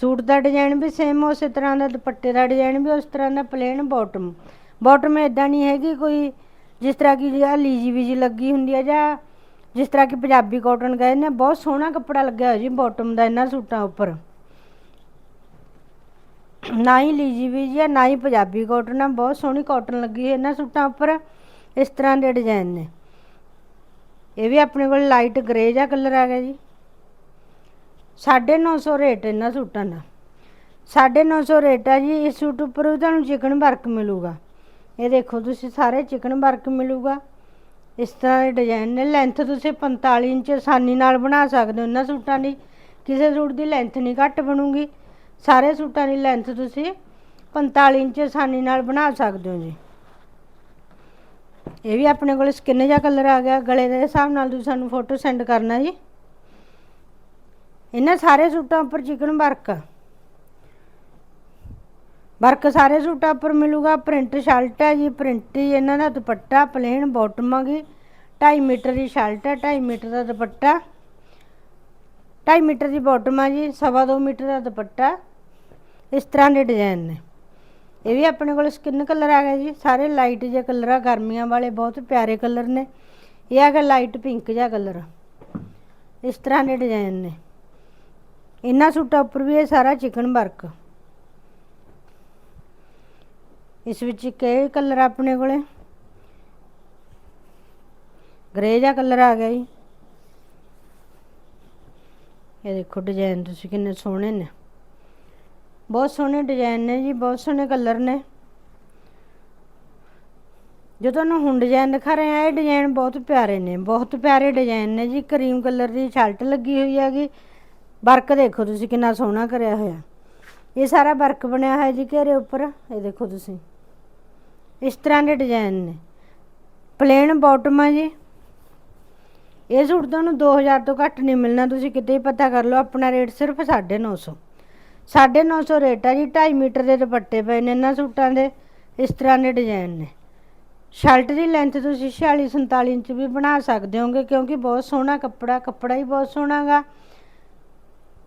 Speaker 1: ਸੂਟ ਦਾ ਡਿਜ਼ਾਈਨ ਵੀ ਸੇਮ ਉਸੇ ਤਰ੍ਹਾਂ ਦਾ ਦੁਪੱਟੇ ਦਾ ਡਿਜ਼ਾਈਨ ਵੀ, ਉਸ ਤਰ੍ਹਾਂ ਦਾ ਪਲੇਨ ਬਾਟਮ ਬਾਟਮ ਇਦਾਂ ਨਹੀਂ ਹੈਗੀ ਕੋਈ ਜਿਸ ਤਰ੍ਹਾਂ ਕਿ ਜਿਹੜਾ ਲੀਜੀ ਵੀਜੀ ਲੱਗੀ ਹੁੰਦੀ ਆ, ਜਾਂ ਜਿਸ ਤਰ੍ਹਾਂ ਕਿ ਪੰਜਾਬੀ ਕਾਟਨ ਗਏ ਨੇ, ਬਹੁਤ ਸੋਹਣਾ ਕੱਪੜਾ ਲੱਗਿਆ ਹੋਇਆ ਜੀ ਬਾਟਮ ਦਾ ਇਹਨਾਂ ਸੂਟਾਂ ਉੱਪਰ। ਨਾ ਹੀ ਲੀਜੀ ਵੀ ਜੀ ਆ, ਨਾ ਹੀ ਪੰਜਾਬੀ ਕਾਟਨ ਆ। ਬਹੁਤ ਸੋਹਣੀ ਕਾਟਨ ਲੱਗੀ ਹੈ ਇਹਨਾਂ ਸੂਟਾਂ ਉੱਪਰ। ਇਸ ਤਰ੍ਹਾਂ ਦੇ ਡਿਜ਼ਾਈਨ ਨੇ। ਇਹ ਵੀ ਆਪਣੇ ਕੋਲ ਲਾਈਟ ਗ੍ਰੇ ਜਿਹਾ ਕਲਰ ਆ ਗਿਆ ਜੀ। 950 ਰੇਟ ਇਹਨਾਂ ਸੂਟਾਂ ਦਾ। 950 ਰੇਟ ਆ ਜੀ। ਇਸ ਸੂਟ ਉੱਪਰ ਵੀ ਤੁਹਾਨੂੰ ਚਿਕਨ ਵਰਕ ਮਿਲੂਗਾ। ਇਹ ਦੇਖੋ ਤੁਸੀਂ, ਸਾਰੇ ਚਿਕਨ ਵਰਕ ਮਿਲੂਗਾ। ਇਸ ਤਰ੍ਹਾਂ ਦੇ ਡਿਜ਼ਾਈਨ ਨੇ। ਲੈਂਥ ਤੁਸੀਂ 45 ਇੰਚ ਆਸਾਨੀ ਨਾਲ ਬਣਾ ਸਕਦੇ ਹੋ ਇਹਨਾਂ ਸੂਟਾਂ ਦੀ। ਕਿਸੇ ਸੂਟ ਦੀ ਲੈਂਥ ਨਹੀਂ ਘੱਟ ਬਣੂਗੀ। ਸਾਰੇ ਸੂਟਾਂ ਦੀ ਲੈਂਥ ਤੁਸੀਂ 45 ਇੰਚ ਆਸਾਨੀ ਨਾਲ ਬਣਾ ਸਕਦੇ ਹੋ ਜੀ। ਇਹ ਵੀ ਆਪਣੇ ਕੋਲ ਸਕਿਨ ਜਿਹਾ ਕਲਰ ਆ ਗਿਆ। ਗਲੇ ਦੇ ਹਿਸਾਬ ਨਾਲ ਤੁਸੀਂ ਸਾਨੂੰ ਫੋਟੋ ਸੈਂਡ ਕਰਨਾ ਜੀ। ਇਹਨਾਂ ਸਾਰੇ ਸੂਟਾਂ ਉੱਪਰ ਚਿਕਨ ਵਰਕ ਵਰਕ ਸਾਰੇ ਸੂਟਾਂ ਉੱਪਰ ਮਿਲੂਗਾ। ਪ੍ਰਿੰਟ ਸ਼ਰਟ ਹੈ ਜੀ ਪ੍ਰਿੰਟ ਹੀ ਇਹਨਾਂ ਦਾ ਦੁਪੱਟਾ ਪਲੇਨ ਬਾਟਮ ਆ ਗਈ। 2.5 ਮੀਟਰ ਦੀ ਸ਼ਰਟ ਹੈ 2.5 ਮੀਟਰ ਦਾ ਦੁਪੱਟਾ। 2.5 ਮੀਟਰ ਦੀ ਬਾਟਮ ਆ ਜੀ, ਸਵਾ ਦੋ ਮੀਟਰ ਦਾ ਦੁਪੱਟਾ। ਇਸ ਤਰ੍ਹਾਂ ਦੇ ਡਿਜ਼ਾਈਨ ਨੇ। ਇਹ ਵੀ ਆਪਣੇ ਕੋਲ ਸਕਿਨ ਕਲਰ ਆ ਗਿਆ ਜੀ। ਸਾਰੇ ਲਾਈਟ ਜਿਹੇ ਕਲਰ ਆ, ਗਰਮੀਆਂ ਵਾਲੇ ਬਹੁਤ ਪਿਆਰੇ ਕਲਰ ਨੇ। ਇਹ ਆ ਗਿਆ ਲਾਈਟ ਪਿੰਕ ਜਿਹਾ ਕਲਰ ਇਸ ਤਰ੍ਹਾਂ ਦੇ ਡਿਜ਼ਾਈਨ ਨੇ। ਇਹਨਾਂ ਸੂਟਾਂ ਉੱਪਰ ਵੀ ਇਹ ਸਾਰਾ ਚਿਕਨ ਵਰਕ ਇਸ ਵਿੱਚ ਕਈ ਕਲਰ ਆਪਣੇ ਕੋਲੇ। ਗ੍ਰੇ ਜਿਹਾ ਕਲਰ ਆ ਗਿਆ ਜੀ। ਇਹ ਦੇਖੋ ਡਿਜ਼ਾਈਨ ਤੁਸੀਂ ਕਿੰਨੇ ਸੋਹਣੇ ਨੇ। ਬਹੁਤ ਸੋਹਣੇ ਡਿਜ਼ਾਈਨ ਨੇ ਜੀ, ਬਹੁਤ ਸੋਹਣੇ ਕਲਰ ਨੇ। ਜੋ ਤੁਹਾਨੂੰ ਹੁਣ ਡਿਜ਼ਾਈਨ ਦਿਖਾ ਰਹੇ ਆ ਇਹ ਡਿਜ਼ਾਈਨ ਬਹੁਤ ਪਿਆਰੇ ਨੇ, ਬਹੁਤ ਪਿਆਰੇ ਡਿਜ਼ਾਈਨ ਨੇ ਜੀ। ਕਰੀਮ ਕਲਰ ਦੀ ਸ਼ਰਟ ਲੱਗੀ ਹੋਈ ਹੈਗੀ। ਵਰਕ ਦੇਖੋ ਤੁਸੀਂ ਕਿੰਨਾ ਸੋਹਣਾ ਕਰਿਆ ਹੋਇਆ। ਇਹ ਸਾਰਾ ਵਰਕ ਬਣਿਆ ਹੋਇਆ ਜੀ ਘੇਰੇ ਉੱਪਰ, ਇਹ ਦੇਖੋ ਤੁਸੀਂ। ਇਸ ਤਰ੍ਹਾਂ ਦੇ ਡਿਜ਼ਾਈਨ ਨੇ। ਪਲੇਨ ਬਾਟਮ ਆ ਜੀ। ਇਹ ਸੂਟ ਤੁਹਾਨੂੰ 2000 ਤੋਂ ਘੱਟ ਨਹੀਂ ਮਿਲਣਾ, ਤੁਸੀਂ ਕਿਤੇ ਹੀ ਪਤਾ ਕਰ ਲਓ, ਆਪਣਾ ਰੇਟ ਸਿਰਫ 950 950 ਰੇਟ ਆ ਜੀ 2.5 ਮੀਟਰ ਦੇ ਦੁਪੱਟੇ ਪਏ ਨੇ ਇਹਨਾਂ ਸੂਟਾਂ ਦੇ, ਇਸ ਤਰ੍ਹਾਂ ਦੇ ਡਿਜ਼ਾਈਨ ਨੇ। ਸ਼ਰਟ ਦੀ ਲੈਂਥ ਤੁਸੀਂ 46 47 ਇੰਚ ਵੀ ਬਣਾ ਸਕਦੇ ਹੋਗੇ, ਕਿਉਂਕਿ ਬਹੁਤ ਸੋਹਣਾ ਕੱਪੜਾ ਕੱਪੜਾ ਹੀ ਬਹੁਤ ਸੋਹਣਾਗਾ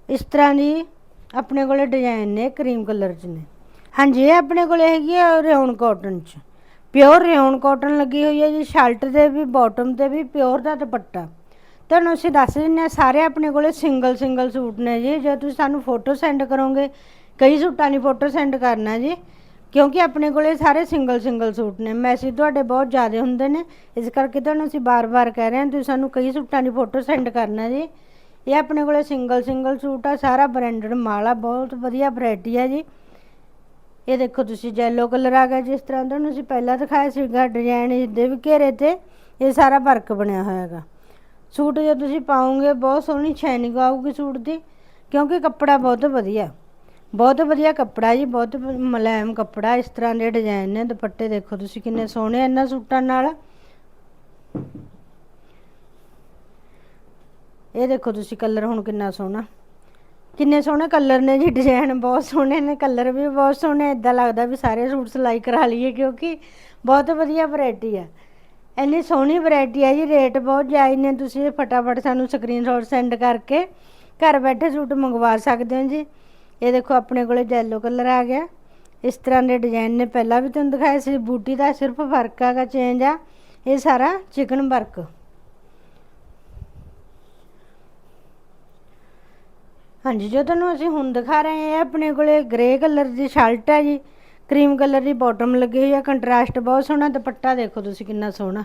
Speaker 1: ਇਸ ਤਰ੍ਹਾਂ ਦੀ ਆਪਣੇ ਕੋਲੇ ਡਿਜ਼ਾਈਨ ਨੇ, ਕਰੀਮ ਕਲਰ 'ਚ ਨੇ। ਹਾਂਜੀ, ਇਹ ਆਪਣੇ ਕੋਲੇ ਹੈਗੀ ਆ ਰਿਓਨ ਕਾਟਨ 'ਚ। ਪਿਓਰ ਰਿਓਨ ਕਾਟਨ ਲੱਗੀ ਹੋਈ ਹੈ ਜੀ, ਸ਼ਰਟ ਦੇ ਵੀ, ਬਾਟਮ ਤੇ ਵੀ, ਪਿਓਰ ਦਾ ਦੁਪੱਟਾ। ਤੁਹਾਨੂੰ ਅਸੀਂ ਦੱਸ ਦਿੰਦੇ ਹਾਂ, ਸਾਰੇ ਆਪਣੇ ਕੋਲੇ ਸਿੰਗਲ ਸਿੰਗਲ ਸੂਟ ਨੇ ਜੀ। ਜੇ ਤੁਸੀਂ ਸਾਨੂੰ ਫੋਟੋ ਸੈਂਡ ਕਰੋਗੇ, ਕਈ ਸੂਟਾਂ ਦੀ ਫੋਟੋ ਸੈਂਡ ਕਰਨਾ ਜੀ, ਕਿਉਂਕਿ ਆਪਣੇ ਕੋਲੇ ਸਾਰੇ ਸਿੰਗਲ ਸਿੰਗਲ ਸੂਟ ਨੇ। ਮੈਸੇਜ ਤੁਹਾਡੇ ਬਹੁਤ ਜ਼ਿਆਦਾ ਹੁੰਦੇ ਨੇ। ਇਸ ਕਰਕੇ ਤੁਹਾਨੂੰ ਅਸੀਂ ਬਾਰ-ਬਾਰ ਕਹਿ ਰਹੇ ਹਾਂ, ਤੁਸੀਂ ਸਾਨੂੰ ਕਈ ਸੂਟਾਂ ਦੀ ਫੋਟੋ ਸੈਂਡ ਕਰਨਾ ਜੀ। ਇਹ ਆਪਣੇ ਕੋਲੇ ਸਿੰਗਲ ਸਿੰਗਲ ਸੂਟ ਆ, ਸਾਰਾ ਬ੍ਰਾਂਡਡ ਮਾਲ ਆ, ਬਹੁਤ ਵਧੀਆ ਵੈਰਾਈਟੀ ਆ ਜੀ। ਇਹ ਦੇਖੋ ਤੁਸੀਂ ਜੈਲੋ ਕਲਰ ਆ ਗਿਆ ਜਿਸ ਤਰ੍ਹਾਂ ਤੁਹਾਨੂੰ ਅਸੀਂ ਪਹਿਲਾਂ ਦਿਖਾਇਆ ਸੀਗਾ ਡਿਜ਼ਾਈਨ ਇਹਦੇ ਵੀ ਘੇਰੇ ਤੇ, ਇਹ ਸਾਰਾ ਵਰਕ ਬਣਿਆ ਹੋਇਆ ਹੈਗਾ। ਸੂਟ ਜੇ ਤੁਸੀਂ ਪਾਓਗੇ, ਬਹੁਤ ਸੋਹਣੀ ਸ਼ਾਈਨਿੰਗ ਆਊਗੀ ਸੂਟ ਦੀ, ਕਿਉਂਕਿ ਕੱਪੜਾ ਬਹੁਤ ਵਧੀਆ। ਬਹੁਤ ਵਧੀਆ ਕੱਪੜਾ ਜੀ, ਬਹੁਤ ਮੁਲਾਇਮ ਕੱਪੜਾ, ਇਸ ਤਰ੍ਹਾਂ ਦੇ ਡਿਜ਼ਾਈਨ ਨੇ, ਦੁਪੱਟੇ ਦੇਖੋ ਤੁਸੀਂ ਕਿੰਨੇ ਸੋਹਣੇ ਇਹਨਾਂ ਸੂਟਾਂ ਨਾਲ। ਇਹ ਦੇਖੋ ਤੁਸੀਂ ਕਲਰ ਹੁਣ ਕਿੰਨਾ ਸੋਹਣਾ। ਕਿੰਨੇ ਸੋਹਣੇ ਕਲਰ ਨੇ ਜੀ ਡਿਜ਼ਾਈਨ ਬਹੁਤ ਸੋਹਣੇ ਨੇ, ਕਲਰ ਵੀ ਬਹੁਤ ਸੋਹਣੇ ਇਦਾਂ ਲੱਗਦਾ ਵੀ ਸਾਰੇ ਸੂਟ ਸਿਲਾਈ ਕਰਾ ਲਈਏ ਕਿਉਂਕਿ ਬਹੁਤ ਵਧੀਆ ਵੈਰਾਈਟੀ ਆ। ਇੰਨੀ ਸੋਹਣੀ ਵੈਰਾਈਟੀ ਹੈ ਜੀ ਰੇਟ ਬਹੁਤ ਜਾਇਜ਼ ਨੇ। ਤੁਸੀਂ ਫਟਾਫਟ ਸਾਨੂੰ ਸਕਰੀਨਸ਼ਾਟ ਸੈਂਡ ਕਰਕੇ ਘਰ ਬੈਠੇ ਸੂਟ ਮੰਗਵਾ ਸਕਦੇ ਹੋ ਜੀ। ਇਹ ਦੇਖੋ ਆਪਣੇ ਕੋਲੇ ਜੈਲੋ ਕਲਰ ਆ ਗਿਆ। ਇਸ ਤਰ੍ਹਾਂ ਦੇ ਡਿਜ਼ਾਈਨ ਨੇ। ਪਹਿਲਾਂ ਵੀ ਤੁਹਾਨੂੰ ਦਿਖਾਇਆ ਸੀ, ਬੂਟੀ ਦਾ ਸਿਰਫ ਫ਼ਰਕ ਆਗਾ ਚੇਂਜ ਆ। ਇਹ ਸਾਰਾ ਚਿਕਨ ਵਰਕ ਹਾਂਜੀ, ਜੋ ਤੁਹਾਨੂੰ ਅਸੀਂ ਹੁਣ ਦਿਖਾ ਰਹੇ ਹਾਂ ਆਪਣੇ ਕੋਲੇ ਗ੍ਰੇ ਕਲਰ ਦੀ ਸ਼ਰਟ ਹੈ ਜੀ। ਕਰੀਮ ਕਲਰ ਦੀ ਬਾਟਮ ਲੱਗੀ ਹੋਈ ਆ ਕੰਟਰਾਸਟ ਬਹੁਤ ਸੋਹਣਾ, ਦੁਪੱਟਾ ਦੇਖੋ ਤੁਸੀਂ ਕਿੰਨਾ ਸੋਹਣਾ।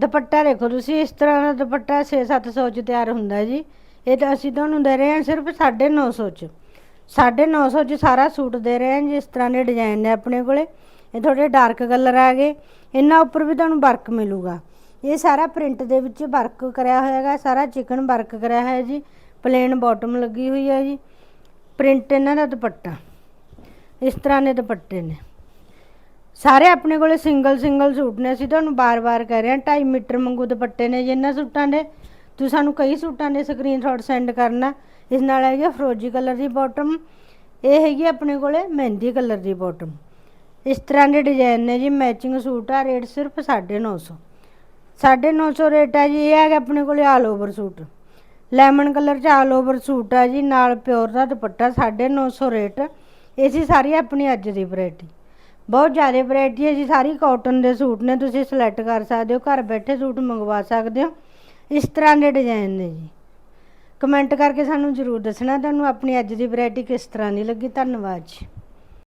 Speaker 1: ਦੁਪੱਟਾ ਦੇਖੋ ਤੁਸੀਂ, ਇਸ ਤਰ੍ਹਾਂ ਦਾ ਦੁਪੱਟਾ 6-700 ਚ ਤਿਆਰ ਹੁੰਦਾ ਜੀ। ਇਹ ਤਾਂ ਅਸੀਂ ਤੁਹਾਨੂੰ ਦੇ ਰਹੇ ਹਾਂ ਸਿਰਫ 950 ਚ। 950 ਚ ਸਾਰਾ ਸੂਟ ਦੇ ਰਹੇ ਹਾਂ ਜੀ, ਇਸ ਤਰ੍ਹਾਂ ਦੇ ਡਿਜ਼ਾਈਨ ਨੇ ਆਪਣੇ ਕੋਲੇ। ਇਹ ਥੋੜੇ ਡਾਰਕ ਕਲਰ ਆ ਗਏ। ਇਹਨਾਂ ਉੱਪਰ ਵੀ ਤੁਹਾਨੂੰ ਵਰਕ ਮਿਲੂਗਾ। ਇਹ ਸਾਰਾ ਪ੍ਰਿੰਟ ਦੇ ਵਿੱਚ ਵਰਕ ਕਰਿਆ ਹੋਇਆ ਹੈਗਾ, ਸਾਰਾ ਚਿਕਨ ਵਰਕ ਕਰਿਆ ਹੋਇਆ ਜੀ। ਪਲੇਨ ਬਾਟਮ ਲੱਗੀ ਹੋਈ ਹੈ ਜੀ। ਪ੍ਰਿੰਟ ਇਹਨਾਂ ਦਾ ਦੁਪੱਟਾ। ਇਸ ਤਰ੍ਹਾਂ ਦੇ ਦੁਪੱਟੇ ਨੇ। ਸਾਰੇ ਆਪਣੇ ਕੋਲੇ ਸਿੰਗਲ ਸਿੰਗਲ ਸੂਟ ਨੇ। ਅਸੀਂ ਤੁਹਾਨੂੰ ਬਾਰ-ਬਾਰ ਕਹਿ ਰਹੇ ਹਾਂ 2.5 ਮੀਟਰ ਮੰਗੂ ਦੁਪੱਟੇ ਨੇ ਜਿੰਨਾ ਸੂਟਾਂ ਦੇ। ਤੁਸੀਂ ਸਾਨੂੰ ਕਈ ਸੂਟਾਂ ਦੇ ਸਕਰੀਨਸ਼ਾਟ ਸੈਂਡ ਕਰਨਾ। ਇਸ ਨਾਲ ਹੈਗੀ ਫਰੋਜੀ ਕਲਰ ਦੀ ਬਾਟਮ ਇਹ ਹੈਗੀ ਆਪਣੇ ਕੋਲੇ ਮਹਿੰਦੀ ਕਲਰ ਦੀ ਬਾਟਮ ਇਸ ਤਰ੍ਹਾਂ ਦੇ ਡਿਜ਼ਾਈਨ ਨੇ ਜੀ ਮੈਚਿੰਗ ਸੂਟ ਆ ਰੇਟ ਸਿਰਫ 950 950 ਰੇਟ ਆ ਜੀ, ਇਹ ਹੈਗਾ ਆਪਣੇ ਕੋਲੇ all over suit. Lemon colour ਚ ਆਲ ਓਵਰ ਸੂਟ ਆ ਜੀ, ਨਾਲ ਪਿਓਰ ਦਾ ਦੁਪੱਟਾ 950 ਰੇਟ ਇਹ ਸੀ ਸਾਰੀ ਆਪਣੀ ਅੱਜ ਦੀ ਵੈਰਾਈਟੀ ਬਹੁਤ ਜ਼ਿਆਦਾ ਵੈਰਾਈਟੀ ਹੈ ਜੀ, ਸਾਰੀ ਕਾਟਨ ਦੇ ਸੂਟ ਨੇ, ਤੁਸੀਂ ਸਿਲੈਕਟ ਕਰ ਸਕਦੇ ਹੋ, ਘਰ ਬੈਠੇ ਸੂਟ ਮੰਗਵਾ ਸਕਦੇ ਹੋ। ਇਸ ਤਰ੍ਹਾਂ ਦੇ ਡਿਜ਼ਾਈਨ ਨੇ ਜੀ। ਕਮੈਂਟ ਕਰਕੇ ਸਾਨੂੰ ਜ਼ਰੂਰ ਦੱਸਣਾ, ਤੁਹਾਨੂੰ ਆਪਣੀ ਅੱਜ ਦੀ ਵੈਰਾਈਟੀ ਕਿਸ ਤਰ੍ਹਾਂ ਦੀ ਲੱਗੀ, ਧੰਨਵਾਦ ਜੀ।